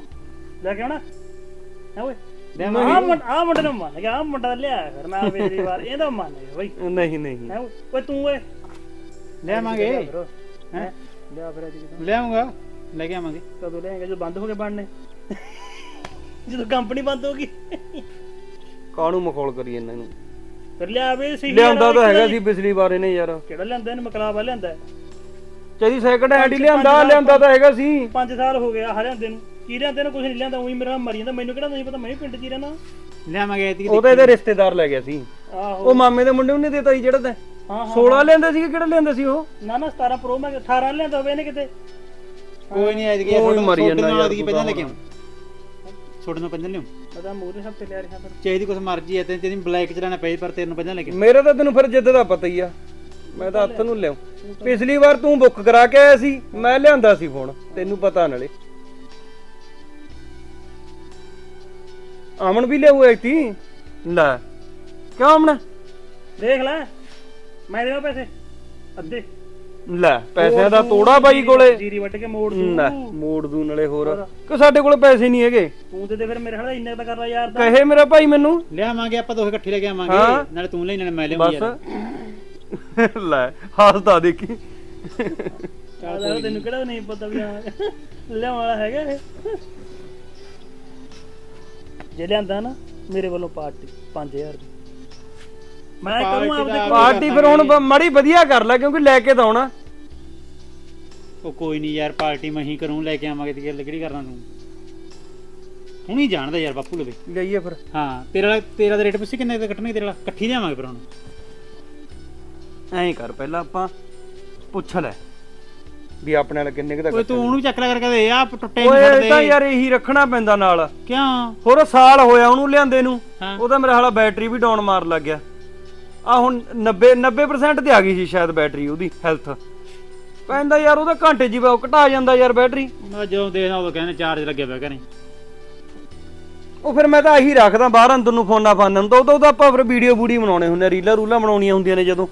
ਲੈ ਕੇ ਆਉਣਾ? ਹੈ ਓਏ। ਆ ਮੁੰਡਾ ਆ ਮੁੰਡੇ ਨੂੰ ਮੰਨ ਗਿਆ ਆ ਮੁੰਡਾ ਲਿਆ ਫਿਰ ਮੈਂ ਮੇਰੀ ਵਾਰ ਇਹਦਾ ਮੰਨ ਗਿਆ ਬਈ।
ਨਹੀਂ ਨਹੀਂ।
ਓਏ ਤੂੰ ਓਏ।
ਲਿਆਵਾਂਗੇ
ਹੈ
ਹੈ
ਲਿਆ ਫਿਰ। ਅੱਜ
ਲਿਆਉਂਗਾ ਲੈ ਕੇ ਆਵਾਂਗੇ।
ਕਦੋਂ ਲਿਆਏਗਾ ਜਦੋਂ ਬੰਦ ਹੋ ਗਏ ਬਣਨੇ। ਜਦੋਂ ਕੰਪਨੀ ਬੰਦ ਹੋ ਗਈ।
ਕਾਹਨੂੰ ਮਖੌਲ ਕਰੀ ਇਹਨਾਂ ਨੂੰ?
ਫਿਰ ਲਿਆ ਵੀ ਸੀ
ਲਿਆਂਦਾ ਤਾਂ ਹੈਗਾ ਸੀ ਪਿਛਲੀ ਵਾਰ ਇਹਨੇ ਯਾਰ।
ਕਿਹੜਾ ਲਿਆਂਦਾ ਇਹਨੇ? ਮਕਲਾਵਾ ਲਿਆਂਦਾ
ਚਾਹੀ ਸੈਕਿੰਡ ਹੈਂਡ ਹੀ ਲਿਆਂਦਾ ਲਿਆਂਦਾ ਤਾਂ ਹੈਗਾ ਸੀ।
5 ਸਾਲ ਹੋ ਗਏ ਆ ਲਿਆਂਦੇ ਨੂੰ। ਕੀ ਲਿਆਂਦੇ ਨੂੰ? ਕੁਝ ਨਹੀਂ ਲਿਆਂਦਾ ਉਹੀ ਮੇਰਾ ਮਰੀ ਜਾਂਦਾ। ਮੈਨੂੰ ਕਿਹੜਾ ਨਹੀਂ ਪਤਾ? ਮੈਂ ਵੀ ਪਿੰਡ 'ਚ ਹੀ ਰਹਿਣਾ
ਲਿਆਵਾਂਗੇ ਐਤਕੀ
ਉਹ ਤਾਂ ਇਹਦੇ ਰਿਸ਼ਤੇਦਾਰ ਲੈ ਗਿਆ ਸੀ।
ਆਹੋ।
ਉਹ ਮਾਮੇ ਦੇ ਮੁੰਡੇ ਉਹਨੇ ਦਿੱਤਾ ਸੀ ਜਿਹੜਾ ਤਾਂ।
ਹਾਂ
16 ਲੈਂਦੇ ਸੀ ਕਿ ਕਿਹੜਾ ਲੈਂਦੇ ਸੀ ਉਹ?
ਨਾ ਨਾ 17 ਪ੍ਰੋ ਮੈਂ 18 ਲਿਆਂਦਾ ਹੋਵੇ ਇਹਨੇ ਕਿਤੇ।
ਕੋਈ ਨਹੀਂ ਐਤਕੀ
ਕੋਈ
ਛੋਟੇ
ਮਰੀ ਜਾਂਦਾ
ਨਾਲ
ਯਾਰ
ਐਤਕੀ
ਤੂੰ
ਪਹਿਲਾਂ
ਤਾਂ
ਲੈ ਕੇ ਆਉਂ ਛੋਟੇ ਨੂੰ ਪਹਿਲਾਂ ਲਿਆਉਂ
ਪਤਾ ਮੂਰੇ ਹਫ਼ਤੇ ਲਿਆ ਰਿਹਾ ਫਿਰ।
ਚਾਹੀਦੀ ਕੁਛ ਮਰਜ਼ੀ ਹੈ ਤੇ ਤੇਰੀ ਬਲੈਕ ਚਲਾਣਾ ਪਏ ਪਰ ਤੇਰੇ ਨੂੰ ਪਹਿਲਾਂ ਲੈ ਕੇ।
ਮੇਰੇ ਤਾਂ ਤੈਨੂੰ ਫਿਰ ਜਿੱਦ ਦਾ ਪਤਾ ਹੀ ਆ। ਮੈਂ ਤਾਂ ਹੱਥ ਨੂੰ ਲਿਆਉ। ਪਿਛਲੀ ਵਾਰ ਤੂੰ ਬੁੱਕ ਕਰਾ ਕੇ ਆਇਆ ਸੀ ਮੈਂ ਲਿਆਂਦਾ ਸੀ ਫੋਨ ਤੈਨੂੰ ਪਤਾ ਨਾਲੇ। ਆਮਣ ਵੀ ਲਿਆਉ ਐਤੀ ਲੈ। ਕਿਉਂ ਆਮਣ
ਦੇਖ ਲੈ। ਮੈਂ ਦੇਵਾਂ ਪੈਸੇ। ਅੱਧੇ।
ਲੈ ਪੈਸਿਆਂ ਦਾ ਤੋੜਾ ਬਾਈ ਕੋਲੇ।
ਜੀਰੀ ਵੱਟ ਕੇ ਮੋੜ
ਲੈ
ਦੂੰ
ਮੋੜ ਦੂ ਨਾਲੇ ਹੋਰ। ਕਿ ਸਾਡੇ ਕੋਲੇ ਪੈਸੇ ਨਹੀਂ ਹੈਗੇ?
ਤੂੰ ਤੇ ਫਿਰ ਮੇਰੇ ਖੜਾ ਇੰਨੇ ਤਾਂ ਕਰ ਲਾ ਯਾਰ ਤਾਂ।
ਕਹੇ ਮੇਰਾ ਭਾਈ ਮੈਨੂੰ।
ਲਿਆਵਾਂਗੇ ਆਪਾਂ ਦੋਹੇ ਇਕੱਠੇ ਲੈ ਕੇ। ਆਵਾਂਗੇ। ਨਾਲੇ ਤੂੰ ਲੈ ਨਾਲੇ ਮੈਂ ਲਿਆਉਂਗੀ ਯਾਰ।
ਬਸ। ਲੈ ਹੱਸਦਾ ਦੇਖੀ।
ਚੱਲ ਤੈਨੂੰ ਕਿਹੜਾ ਨਹੀਂ ਪਤਾ ਵੀ ਲਿਆਉਣ ਵਾਲਾ ਹੈਗਾ ਇਹ। ਜੇ ਲਿਆਂਦਾ ਨਾ ਮੇਰੇ ਵੱਲੋਂ ਪਾਰਟੀ 5000 ਦੀ। ਮੈਂ ਕਰੂੰ
ਪਾਰਟੀ
ਆਪਦੇ
ਪਾਰਟੀ ਫਿਰ ਹੁਣ ਬ- ਮਾੜੀ ਵਧੀਆ ਕਰ ਲੈ ਕਿਉਂਕਿ ਲੈ ਕੇ ਤਾਂ ਆਉਣਾ।
ਉਹ ਕੋਈ ਨਹੀਂ ਯਾਰ ਪਾਰਟੀ ਮੈਂ ਹੀ ਕਰੂੰ ਲੈ ਕੇ ਆਵਾਂਗੇ ਤੇ ਗੱਲ ਕਿਹੜੀ ਕਰਨਾ ਤੂੰ। ਹੁਣੀ ਜਾਣਦਾ ਯਾਰ ਬਾਪੂ ਲਵੇ।
ਲਈਏ ਫਿਰ।
ਹਾਂ ਤੇਰਾ ਵਾਲਾ- ਤੇਰਾ ਦਾ ਰੇਟ ਪੁੱਛੀ ਕਿੰਨੇ ਦਾ ਕੱਟਣਗੇ ਤੇਰਾ ਵਾਲਾ? ਇਕੱਠੀ ਲਿਆਵਾਂਗੇ ਫਿਰ ਹੁਣ।
ਐਂ ਕਰ ਪਹਿਲਾਂ ਆਪਾਂ ਪੁੱਛ ਲੈ ਵੀ ਆਪਣੇ ਨਾਲ ਕਿੰਨੇ ਕੁ ਦਾ
ਓਏ ਤੂੰ ਉਹਨੂੰ ਵੀ ਚੱਕ ਲਿਆ ਕਰਕੇ ਦੇ ਆ ਟੁੱਟੇ ਨਹੀਂ
ਓਏ ਇਹ ਤਾਂ
ਛੱਡਦੇ
ਯਾਰ ਇਹੀ ਰੱਖਣਾ ਪੈਂਦਾ ਨਾਲ।
ਕਿਉਂ?
ਹੋਰ ਸਾਲ ਹੋਇਆ ਉਹਨੂੰ ਲਿਆਂਦੇ ਨੂੰ।
ਹਾਂ।
ਉਹਦਾ ਮੇਰਾ ਹਾਲਾ ਬੈਟਰੀ ਵੀ ਡਾਊਨ ਮਾਰ ਲੱਗ ਗਿਆ। ਆ ਹੁਣ 90 90% ਤੇ ਆ ਗਈ ਸੀ ਸ਼ਾਇਦ ਬੈਟਰੀ ਉਹਦੀ ਹੈਲਥ ਪੈਂਦਾ ਯਾਰ ਉਹਦਾ ਘੰਟੇ ਜੀ ਉਹ ਘਟਾ ਜਾਂਦਾ ਯਾਰ ਬੈਟਰੀ
ਮੈਂ ਜਦੋਂ ਦੇਖਦਾ ਉਦੋਂ ਕਹਿੰਦੇ ਚਾਰਜ ਲੱਗਿਆ ਪਿਆ ਘਰੇ।
ਉਹ ਫਿਰ ਮੈਂ ਤਾਂ ਆਹੀ ਰੱਖਦਾ ਬਾਹਰ ਅੰਦਰ ਨੂੰ ਫੋਨਾ ਫਾਨਨ ਤੋਂ ਉਦੋਂ ਤਾਂ ਆਪਾਂ ਫਿਰ ਵੀਡੀਓ ਬੂਡੀ ਬਣਾਉਣੇ ਹੁੰਦੇ ਰੀਲਾਂ ਰੂਲਾਂ ਬਣਾਉਣੀਆਂ ਹੁੰਦੀਆਂ ਨੇ ਜਦੋਂ।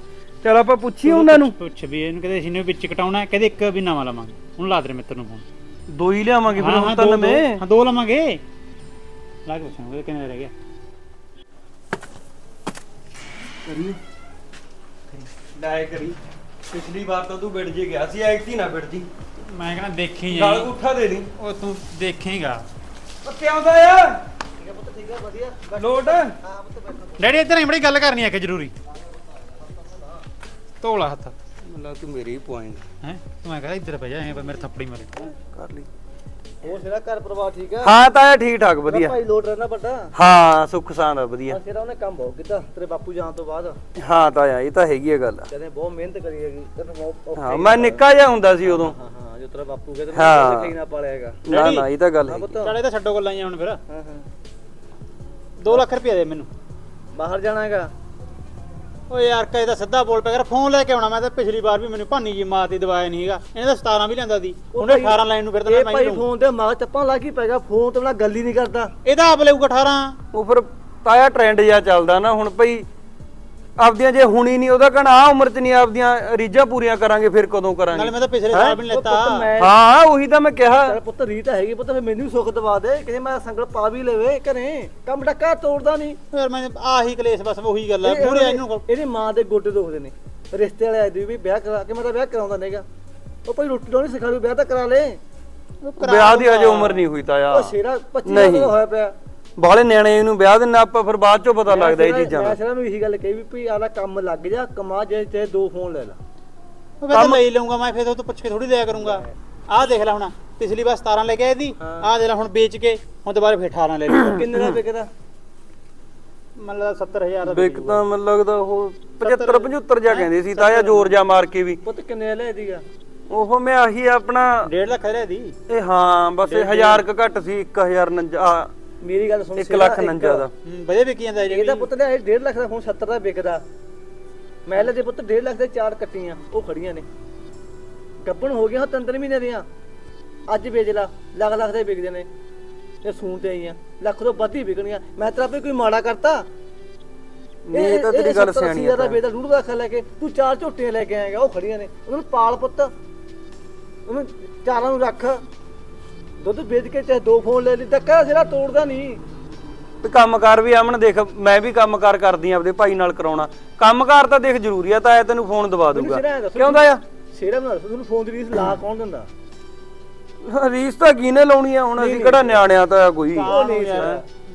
ਚਲ ਆਪਾਂ ਪੁੱਛੀਏ ਉਹਨਾਂ ਨੂੰ।
ਪੁੱਛ ਵੀ ਇਹਨੂੰ ਕਹਿੰਦੇ ਅਸੀਂ ਨੇ ਵਿੱਚ ਕਟਾਉਣਾ ਹੈ ਕਹਿੰਦੇ ਇੱਕ ਵੀ ਨਵਾਂ ਲਵਾਂਗੇ। ਹੁਣ ਲਾ ਦੇ ਮਿੱਤਰ ਨੂੰ ਫੋਨ।
ਦੋ ਹੀ ਲਿਆਵਾਂਗੇ ਫਿਰ
ਹਾਂ
ਹੁਣ
ਹਾਂ
ਤਾਂ
ਦੋ
ਨਵੇਂ।
ਹਾਂ ਦੋ ਲਵਾਂਗੇ। ਲਾ ਕੇ ਪੁੱਛਾਂਗੇ ਕਿੰਨੇ ਦਾ ਰਹਿ ਗਿਆ?
ਡਾਇ ਕਰੀ ਪਿਛਲੀ ਵਾਰ ਤਾਂ ਤੂੰ ਵਿੜ ਜੇ ਗਿਆ ਸੀ ਐਕਟੀ ਨਾ ਵਿੜ ਜੀ।
ਮੈਂ ਕਹਿੰਦਾ ਦੇਖੀ
ਗਲ
ਜਾਈ
ਉੱਠਾ ਦੇ ਦੀ
ਉਹ ਤੂੰ ਦੇਖੇਗਾ।
ਉਹ ਕਿਉਂਦਾ ਆ
ਠੀਕ ਹੈ ਪੁੱਤ ਠੀਕ ਹੈ ਵਧੀਆ।
ਲੋਟ
ਹਾਂ ਪੁੱਤ ਬੈਠੋ।
ਡੈਡੀ ਇੱਧਰ ਬੜੀ ਗੱਲ ਕਰਨੀ ਹੈ ਕਿ ਜ਼ਰੂਰੀ। ਧੋਲਾ ਹੱਥ।
ਮੱਲਾ ਤੂੰ ਮੇਰੀ ਪੁਆਇੰਟ
ਹੈ? ਤੂੰ ਮੈਂ ਕਹਿੰਦਾ ਇੱਧਰ ਪੈ ਜਾ ਐਂ ਮੇਰੇ ਥੱਪੜੀ ਮਾਰੇ।
ਕਰ ਲਈ।
ਹੋਰ ਸਿਰਾ ਘਰ ਪਰਿਵਾਰ ਠੀਕ ਆ?
ਹਾਂ ਤਾਂ ਇਹ ਠੀਕ ਠਾਕ ਵਧੀਆ।
ਭਾਈ ਲੋਟ ਰਹਿਣਾ ਵੱਡਾ।
ਹਾਂ ਸੁੱਖ ਸਾਂਦ ਆ ਵਧੀਆ।
ਸਿਰਾ ਉਹਨੇ ਕੰਮ ਬਹੁਤ ਕੀਤਾ ਤੇਰੇ ਬਾਪੂ ਜਾਣ ਤੋਂ ਬਾਅਦ।
ਹਾਂ ਤਾਂ ਆ ਇਹ ਤਾਂ ਹੈਗੀ ਆ ਗੱਲ।
ਕਹਿੰਦੇ ਬਹੁਤ ਮਿਹਨਤ ਕਰੀ ਹੈਗੀ ਤੈਨੂੰ ਬਹੁਤ
ਹਾਂ ਮੈਂ ਨਿੱਕਾ ਜਿਹਾ ਹੁੰਦਾ ਸੀ ਉਦੋਂ।
ਹਾਂ ਹਾਂ ਜੋ ਤੇਰਾ ਬਾਪੂ ਕਹਿੰਦੇ। ਮੈਂ ਲਿਖਾਈ ਨਾ ਪਾਲਿਆ ਹੈਗਾ।
ਨਾ ਨਾ ਇਹ ਤਾਂ ਗੱਲ
ਹਾਂ
ਚੱਲ ਇਹ ਤਾਂ ਛੱਡੋ ਗੱਲਾਂ ਹੀ ਹੁਣ ਫਿਰ।
ਹਾਂ ਹਾਂ।
2 ਲੱਖ ਰੁਪਏ ਦੇ ਮੈਨੂੰ।
ਬਾਹਰ ਜਾਣਾ ਹੈਗਾ।
ਓਏ ਯਾਰ ਕਹੇ ਤਾਂ ਸਿੱਧਾ ਬੋਲ ਪਿਆ ਕਰ ਫੋਨ ਲੈ ਕੇ ਆਉਣਾ ਮੈਂ ਤਾਂ ਪਿਛਲੀ ਵਾਰ ਵੀ ਮੈਨੂੰ ਭਾਨੀ ਜੀ ਮਾਂ ਤੇ ਦਵਾਇਆ ਨਹੀਂ ਹੈਗਾ ਇਹਨੇ ਤਾਂ 17 ਵੀ ਲੈਂਦਾ ਸੀ। ਉਹਨੇ 18 ਲੈਣ ਨੂੰ ਫਿਰਦਾ
ਇਹ
ਮੈਂ
ਭਾਈ। ਫੋਨ ਤੇ ਮਾਰ ਚੱਪਾਂ ਲਾ ਕੇ ਪੈਗਾ ਫੋਨ ਤੇ ਬਣਾ ਗੱਲ ਹੀ ਨਹੀਂ ਕਰਦਾ।
ਇਹਦਾ ਆਪ ਲਊਗਾ 18
ਉਹ ਫਿਰ ਤਾਇਆ ਟ੍ਰੈਂਡ ਜਿਹਾ ਚੱਲਦਾ ਨਾ ਹੁਣ ਭਈ ਆਪਦੀਆਂ ਜੇ ਹੁਣੀ ਨਹੀਂ ਉਹਦਾ ਕਹਣਾ ਆ ਉਮਰ ਚ ਨਹੀਂ ਆਪਦੀਆਂ ਰੀਝਾਂ ਪੂਰੀਆਂ ਕਰਾਂਗੇ ਫਿਰ ਕਦੋਂ
ਨਾਲੇ
ਕਰਾਂਗੇ
ਮੈਂ ਤਾਂ ਪਿਛਲੇ ਸਾਲ ਵੀ ਨਹੀਂ
ਪੁੱਤ
ਲੈਤਾ
ਮੈਂ
ਹਾਂ ਉਹੀ ਤਾਂ ਮੈਂ ਕਿਹਾ।
ਚੱਲ ਪੁੱਤ ਰੀਤ ਹੈਗੀ ਪੁੱਤ ਫਿਰ ਮੈਨੂੰ ਵੀ ਸੁੱਖ ਦਵਾ ਦੇ ਕਿਸੇ ਮੈਂ ਸੰਗਲ ਪਾ ਵੀ ਲਵੇ ਘਰੇ ਕੰਮ ਡੱਕਾ ਤੋੜਦਾ ਨਹੀਂ।
ਫਿਰ ਮੈਂ ਆਹੀ ਕਲੇਸ਼ ਬਸ ਉਹੀ ਗੱਲ ਹੈ
ਇਹ-
ਪੂਰੇ
ਇਹਦੀ-
ਇਹਨੂੰ
ਇਹਦੀ ਮਾਂ ਦੇ ਗੋਡੇ ਦੁਖਦੇ ਨੇ। ਰਿਸ਼ਤੇ ਵਾਲੇ ਆਏ ਦੀ ਵੀ ਵਿਆਹ ਕਰਾ ਕੇ ਮੈਂ ਤਾਂ ਵਿਆਹ ਕਰਾਉਂਦਾ ਨਹੀਂਗਾ ਉਹ ਭਾਈ ਰੋਟੀ ਲਾਉਣੀ ਸਿਖਾ ਲੂ ਵਿਆਹ ਤਾਂ ਕਰਾ ਲੈ।
ਵਿਆਹ ਦੀ ਹਜੇ ਉਮਰ ਨਹੀਂ ਹੋਈ ਤਾਇਆ
ਉਹ ਸ਼ੇਰਾ 25
ਨਹੀਂ।
ਦਾ ਹੋਇਆ ਪਿਆ।
ਬਾਲੇ ਨਿਆਣੇ ਨੂੰ ਵਿਆਹ ਦਿੰਨਾ ਆਪਾਂ ਫਿਰ ਬਾਅਦ ਚੋਂ ਪਤਾ ਲੱਗਦਾ ਇਹ ਚੀਜ਼ਾਂ
ਮੈਂ
ਦਾ
ਸ਼ੇਰਾ ਨੂੰ ਇਹੀ ਗੱਲ ਕਹੀ ਵੀ ਭਈ ਆਲਾ ਕੰਮ ਲੱਗ ਜਾ ਕਮਾ ਜੇ ਤੇ ਦੋ ਫੋਨ ਲੈ ਲਾ।
ਉਹ ਮੈਂ ਤਾਂ ਲੈ ਹੀ ਲਊਂਗਾ ਮੈਂ ਫਿਰ ਉਹ ਤੋਂ ਪੁੱਛ ਕੇ ਥੋੜੀ ਲਿਆ ਕਰੂੰਗਾ। ਆਹ ਦੇਖ ਲੈ ਹੁਣ ਪਿਛਲੀ ਵਾਰ 17 ਲੈ ਕੇ ਆਏ ਸੀ ਆਹ ਦੇਖ ਲੈ ਹੁਣ ਵੇਚ ਕੇ ਹੁਣ ਦੁਬਾਰਾ ਫਿਰ 18 ਲੈ ਲਈ
ਕਿੰਨੇ ਦਾ ਵਿਕਦਾ?
ਮੰਨ ਲਾ 70000 ਦਾ
ਬਿਕ ਤਾਂ ਮੈਨੂੰ ਲੱਗਦਾ ਉਹ 75 75 ਜਾ ਕਹਿੰਦੇ ਸੀ ਤਾਇਆ ਜ਼ੋਰ ਜਾ ਮਾਰ ਕੇ ਵੀ।
ਪੁੱਤ ਕਿੰਨੇ ਲੈ ਦੀਗਾ
ਉਹ ਮੈਂ ਆਹੀ ਆਪਣਾ
1.5 ਲੱਖ ਲੈ ਦੀ
ਇਹ ਹਾਂ ਬਸ ਇਹ ਹਜ਼ਾਰ ਕ ਘੱਟ ਸੀ 1049 ਆ
ਮੇਰੀ ਗੱਲ ਸੁਣ
1
ਸ਼ੇਰਾ,
ਲੱਖ
ਇੱਕ-
49 ਦਾ।
ਹੂੰ, ਵਧੀਆ ਵਿਕੀ ਜਾਂਦਾ ਇਹ
ਇਹਦਾ ਪੁੱਤ ਲਿਆ 1.5 ਲੱਖ ਦਾ ਫੋਨ 70 ਦਾ ਵਿਕਦਾ। ਮੈਂ ਲੈ ਦੇ ਪੁੱਤ 1.5 ਲੱਖ ਦੇ ਚਾਰ ਕੱਟੀਆਂ ਉਹ ਖੜੀਆਂ ਨੇ। ਗੱਬਣ ਹੋ ਗਿਆ ਤਿੰਨ ਤਿੰਨ ਮਹੀਨੇ ਦੀਆਂ। ਅੱਜ ਵੇਚ ਲਾ ਲੱਖ ਲੱਖ ਦੇ ਵਿਕਦੇ ਨੇ। ਇਹ ਸੂਣ ਤੇ ਆਈਆਂ ਲੱਖ ਤੋਂ ਵੱਧ ਹੀ ਵਿਕਣੀਆਂ। ਮੈਂ ਤੇਰਾ ਵੀ ਕੋਈ ਮਾੜਾ ਕਰਤਾ।
ਨਹੀਂ ਇਹ ਤਾਂ ਤੇਰੀ ਗੱਲ ਸਿਆਣੀ
ਆ
ਆ
ਵੇਚਦਾ ਡੂਢ ਲੱਖ ਲੈ ਕੇ ਤੂੰ ਚਾਰ ਝੋਟੀਆਂ ਲੈ ਕੇ ਆਏਗਾ ਉਹ ਖੜੀਆਂ ਨੇ। ਉਹਨਾਂ ਨੂੰ ਪਾਲ ਪੁੱਤ। ਉਹਨੂੰ ਚਾਰਾਂ ਨੂੰ ਰੱਖ। ਦੁੱਧ ਵੇਚ ਕੇ ਚਾਹੇ ਦੋ ਫੋਨ ਲੈ ਲਈ ਧੱਕਾ ਸਿਰਾ ਤੋੜਦਾ ਨਹੀਂ।
ਤੇ ਕੰਮਕਾਰ ਵੀ ਆਮਣ ਦੇਖ ਮੈਂ ਵੀ ਕੰਮਕਾਰ ਕਰਦੀ ਆ ਆਪਦੇ ਭਾਈ ਨਾਲ ਕਰਾਉਣਾ। ਕੰਮਕਾਰ ਤਾਂ ਦੇਖ ਜ਼ਰੂਰੀ ਆ ਤਾਂ ਇਹ ਤੈਨੂੰ ਫੋਨ ਦਵਾ ਦੂੰਗਾ ਕਿਉਂ ਦਾ ਆ
ਸ਼ੇਰਾ ਬਣਾ ਤੁਹਾਨੂੰ ਫੋਨ ਦੀ ਰੀਸ ਲਾ ਕੌਣ ਦਿੰਦਾ?
ਰੀਸ ਤਾਂ ਕਿਹਨੇ ਲਾਉਣੀ ਆ ਹੁਣ? ਅਸੀਂ ਕਿਹੜਾ ਨਿਆਣਿਆਂ ਤਾਂ ਕੋਈ।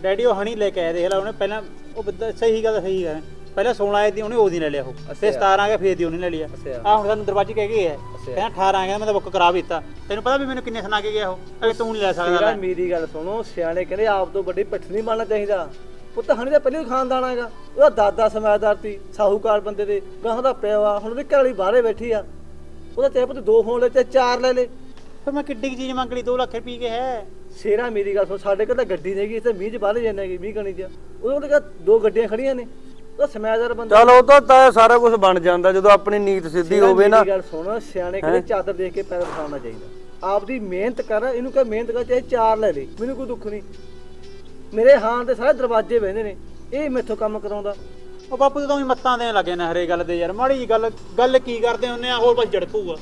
ਡੈਡੀ ਉਹ ਹਣੀ ਲੈ ਕੇ ਆਏ ਦੇਖ ਲੈ ਉਹਨੇ ਪਹਿਲਾਂ ਉਹ ਬੰਦਾ ਸਹੀ ਗੱਲ ਸਹੀ ਗੱਲ ਪਹਿਲਾਂ 16 ਆਏ ਦੀ ਉਹਨੇ ਉਹਦੀ ਲੈ ਲਿਆ ਉਹ। ਤੇ 17 ਆ ਗਿਆ ਫੇਰ ਦੀ ਉਹਨੇ ਲੈ ਲਿਆ। ਆ ਹੁਣ ਸਾਨੂੰ ਦਰਵਾਜ਼ੇ ਕਹਿ ਗਏ ਹੈ ਕਹਿੰਦਾ 18 ਆ ਗਿਆ ਮੈਂ ਤਾਂ ਬੁੱਕ ਕਰਾ ਵੀ ਦਿੱਤਾ। ਤੈਨੂੰ ਪਤਾ ਵੀ ਮੈਨੂੰ ਕਿੰਨੇ ਸੁਣਾ ਕੇ ਗਿਆ ਉਹ। ਅਗੇ ਤੂੰ ਨਹੀਂ ਲੈ ਸਕਦਾ।
ਮੇਰੀ ਗੱਲ ਸੁਣੋ ਸਿਆਣੇ ਕਹਿੰਦੇ ਆਪ ਤੋਂ ਵੱਡੀ ਪਿੱਠ ਨਹੀਂ ਬਣਨਾ ਚਾਹੀਦਾ। ਪੁੱਤ ਹਣੀ ਦਾ ਪਹਿਲੇ ਖਾਨਦਾਨ ਹੈਗਾ। ਉਹਦਾ ਦਾਦਾ ਸਮਝਦਾਰ ਸੀ ਸਾਹੂਕਾਰ ਬੰਦੇ ਦੇ। ਗਾਹਾਂ ਦਾ ਪਿਆ ਵਾ ਹੁਣ ਉਹਦੀ ਘਰ ਵਾਲੀ ਬਾਹਰੇ ਬੈਠੀ ਆ। ਉਹਦਾ ਚਾਹੇ ਪੁੱਤ ਦੋ ਫੋਨ ਲੈ ਤੇ ਚਾਰ ਲੈ ਲੈ।
ਫਿਰ ਮੈਂ ਕਿੱਡੀ ਚੀਜ਼ ਮੰਗ ਲਈ 2 ਲੱਖ ਰੁਪਏ ਕੇ ਹੈ?
ਸ਼ੇਰਾ ਮੇਰੀ ਗੱਲ ਸੁਣ ਸਾਡੇ ਕੋਲ ਤਾਂ ਗੱਡੀ ਨਹੀਂ ਹੈਗੀ ਇੱਥੇ ਮੀਂਹ ਚ ਬਾਹਰ ਜਾਂਦੇ ਹੈਗੇ ਮੀਂਹ ਕਣੀ ਚ। ਉਹਦੇ ਕੋਲ ਦੋ ਗੱਡੀਆਂ ਖੜੀਆਂ ਨੇ। ਉਹ ਸਮਝਦਾਰ ਬੰਦਾ
ਚਲ ਉਹ ਤਾਂ ਤਾਂ ਸਾਰਾ ਕੁਝ ਬਣ ਜਾਂਦਾ ਜਦੋਂ ਆਪਣੀ ਨੀਤ ਸਿੱਧੀ
ਸ਼ੇਰਾ
ਹੋਵੇ ਨਾ।
ਮੇਰੀ ਗੱਲ ਸੁਣ ਸਿਆਣੇ ਕਹਿੰਦੇ ਚਾਦਰ ਦੇਖ ਕੇ ਪੈਰ ਦਿਖਾਉਣਾ ਚਾਹੀਦਾ। ਆਪਦੀ ਮਿਹਨਤ ਕਰ ਇਹਨੂੰ ਕਹ ਮਿਹਨਤ ਕਰ ਚਾਹੇ ਚਾਰ ਲੈ ਲੈ ਮੈਨੂੰ ਕੋਈ ਦੁੱਖ ਨਹੀਂ। ਮੇਰੇ ਹਾਂ ਦੇ ਸਾਰੇ ਦਰਵਾਜ਼ੇ ਬਹਿੰਦੇ ਨੇ ਇਹ ਮੈਥੋਂ ਕੰਮ ਕਰਾਉਂਦਾ।
ਉਹ ਬਾਪੂ ਤੂੰ ਵੀ ਮੱਤਾਂ ਦੇਣ ਲੱਗੇ ਨੇ ਹਰੇ ਗੱਲ ਦੇ ਯਾਰ ਮਾੜੀ ਜੀ ਗੱਲ ਗੱਲ ਕੀ ਕਰਦੇ ਹੁੰਨੇ ਆ ਹੋਰ ਬਸ ਝੜਕੂਗਾ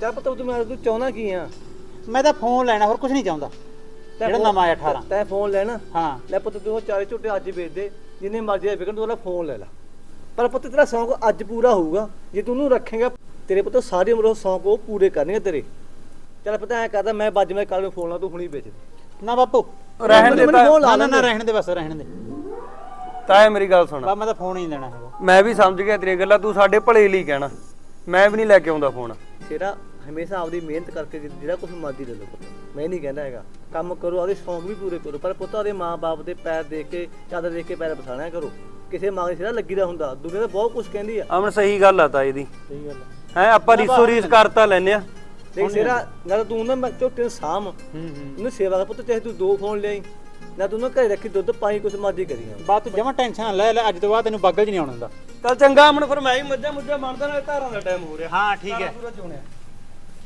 ਚੱਲ ਪਤਾ ਤੂੰ ਮੈਂ ਤੂੰ ਚਾਹੁੰਦਾ ਕੀ ਆ?
ਮੈਂ ਤਾਂ ਫੋਨ ਲੈਣਾ ਹੋਰ ਕੁਝ ਨਹੀਂ ਚਾਹੁੰਦਾ। ਜਿਹੜਾ ਨਵਾਂ ਆਇਆ 18
ਤੈਂ ਫੋਨ ਲੈਣਾ?
ਹਾਂ।
ਲੈ ਪੁੱਤ ਤੂੰ ਉਹ ਚਾਰੇ ਝੋਟੇ ਅੱਜ ਵੇਚ ਦੇ। ਜਿੰਨੇ ਮਰਜ਼ੀ ਵਿਕਣ ਤੂੰ ਉਹਦਾ ਫੋਨ ਲੈ ਲੈ। ਪਰ ਪੁੱਤ ਤੇਰਾ ਸ਼ੌਂਕ ਅੱਜ ਪੂਰਾ ਹੋਊਗਾ। ਜੇ ਤੂੰ ਉਹਨੂੰ ਰੱਖੇਗਾ ਤੇਰੇ ਪੁੱਤ ਸਾਰੀ ਉਮਰ ਉਹ ਸ਼ੌਂਕ ਉਹ ਪੂਰੇ ਕਰਨਗੇ ਤੇਰੇ। ਚੱਲ ਪਤਾ ਐ ਕਰਦਾ ਮੈਂ ਬੱਜ ਮੈਂ ਕੱਲ ਨੂੰ ਫੋਨ ਲਾ ਤੂੰ ਹੁਣੀ ਵੇਚ ਦੇ।
ਨਾ ਬਾਪੂ
ਰਹਿਣ ਦੇ ਤਾਂ
ਨਾ ਨਾ। ਰਹਿਣ ਦੇ ਬਸ ਰਹਿਣ ਦੇ।
ਤਾਂ ਇਹ ਮੇਰੀ ਗੱਲ ਸੁਣ।
ਬਾ ਮੈਂ ਤਾਂ ਫੋਨ ਹੀ ਨਹੀਂ ਦੇਣਾ ਹੈਗਾ।
ਮੈਂ ਵੀ ਸਮਝ ਗਿਆ ਤੇਰੀਆਂ ਗੱਲਾਂ ਤੂੰ ਸਾਡੇ ਭਲੇ ਲਈ ਕਹਿਣਾ। ਮੈਂ ਵੀ ਨਹੀਂ ਲੈ ਕੇ ਆਉਂਦਾ ਫੋਨ
ਤੇਰਾ ਹਮੇਸ਼ਾ ਆਪਦੀ ਮਿਹਨਤ ਕਰਕੇ ਜਿਹੜਾ ਕੁਝ ਮਰਜ਼ੀ ਲੈ ਲਓ ਪੁੱਤ। ਮੈਂ ਨਹੀਂ ਕਹਿੰਦਾ ਹੈਗਾ। ਕੰਮ ਕਰੋ ਆਪਦੇ ਸ਼ੌਂਕ ਵੀ ਪੂਰੇ ਕਰੋ ਪਰ ਪੁੱਤ ਉਹਦੇ ਮਾਂ-ਬਾਪ ਦੇ ਪੈਰ ਦੇਖ ਕੇ ਚਾਦਰ ਦੇਖ ਕੇ ਪੈਰ ਪਸਾਣਿਆ ਕਰੋ। ਕਿਸੇ ਮਾਂ ਦੇ ਸਿਰਾ ਲੱਗੀਦਾ ਹੁੰਦਾ ਦੁਨੀਆ ਤਾਂ ਬਹੁਤ ਕੁਝ ਕਹਿੰਦੀ ਆ।
ਅਮਨ ਸਹੀ ਗੱਲ ਆ ਤਾਂ ਇਹਦੀ
ਸਹੀ ਗੱਲ
ਹੈ ਆਪਾਂ ਰੀਸੋ ਰੀਸ ਕਰਤਾ ਲੈਨੇ ਆ।
ਦੇਖ ਸਿਰਾ ਨਾ ਤਾਂ ਨਾ ਮੈਂ ਝੋਟੇ ਨੂੰ
ਹੂੰ ਹੂੰ।
ਉਹਨੂੰ ਸੇਵਾ ਦਾ ਪੁੱਤ ਚਾਹੇ ਤੂੰ ਦੋ ਫੋਨ ਲਿਆਈ ਨਾ ਤੂੰ ਨਾ ਘਰੇ ਰੱਖੀ ਦੁੱਧ ਪਾਈ ਕੁਛ ਮਰਜ਼ੀ ਕਰੀਆਂ
ਬਾਤ ਤੂੰ ਜਮਾ ਟੈਨਸ਼ਨ ਲੈ ਲੈ ਅੱਜ ਤੋਂ ਬਾਅਦ ਤੈਨੂੰ ਬਾਗਲ ਚ ਨਹੀਂ ਆਉਣ ਦਿੰਦਾ।
ਚੱਲ ਚੰਗਾ ਅਮਨ ਫਿਰ ਮੈਂ ਹੀ ਮੱਝਾਂ ਮੁੱਝਾਂ ਬਣਦਾ ਨਾਲ ਧਾਰਾਂ ਦਾ ਟਾਈਮ ਹੋ ਰਿਹਾ।
ਹਾਂ ਠੀਕ ਹੈ।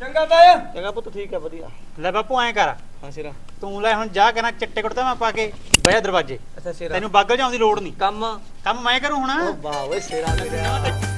ਚੰਗਾ ਤਾਇਆ।
ਚੰਗਾ ਪੁੱਤ ਠੀਕ ਆ ਵਧੀਆ।
ਲੈ ਬਾਪੂ ਐਂ ਕਰ।
ਹਾਂ ਸਿਰਾ।
ਤੂੰ ਲੈ ਹੁਣ ਜਾ ਕੇ ਨਾ ਚਿੱਟੇ ਕੁੜਤਾ ਮੈਂ ਪਾ ਕੇ ਬਹਿ ਦਰਵਾਜ਼ੇ।
ਅੱਛਾ ਸਿਰਾ।
ਤੈਨੂੰ ਬਾਗਲ ਜਾਣ ਦੀ ਲੋੜ ਨਹੀਂ।
ਕੰਮ।
ਕੰਮ ਮੈਂ ਕਰੂੰ ਹੁਣ।
ਵਾਹ ਓਏ ਸਿਰਾ ਮੇਰਾ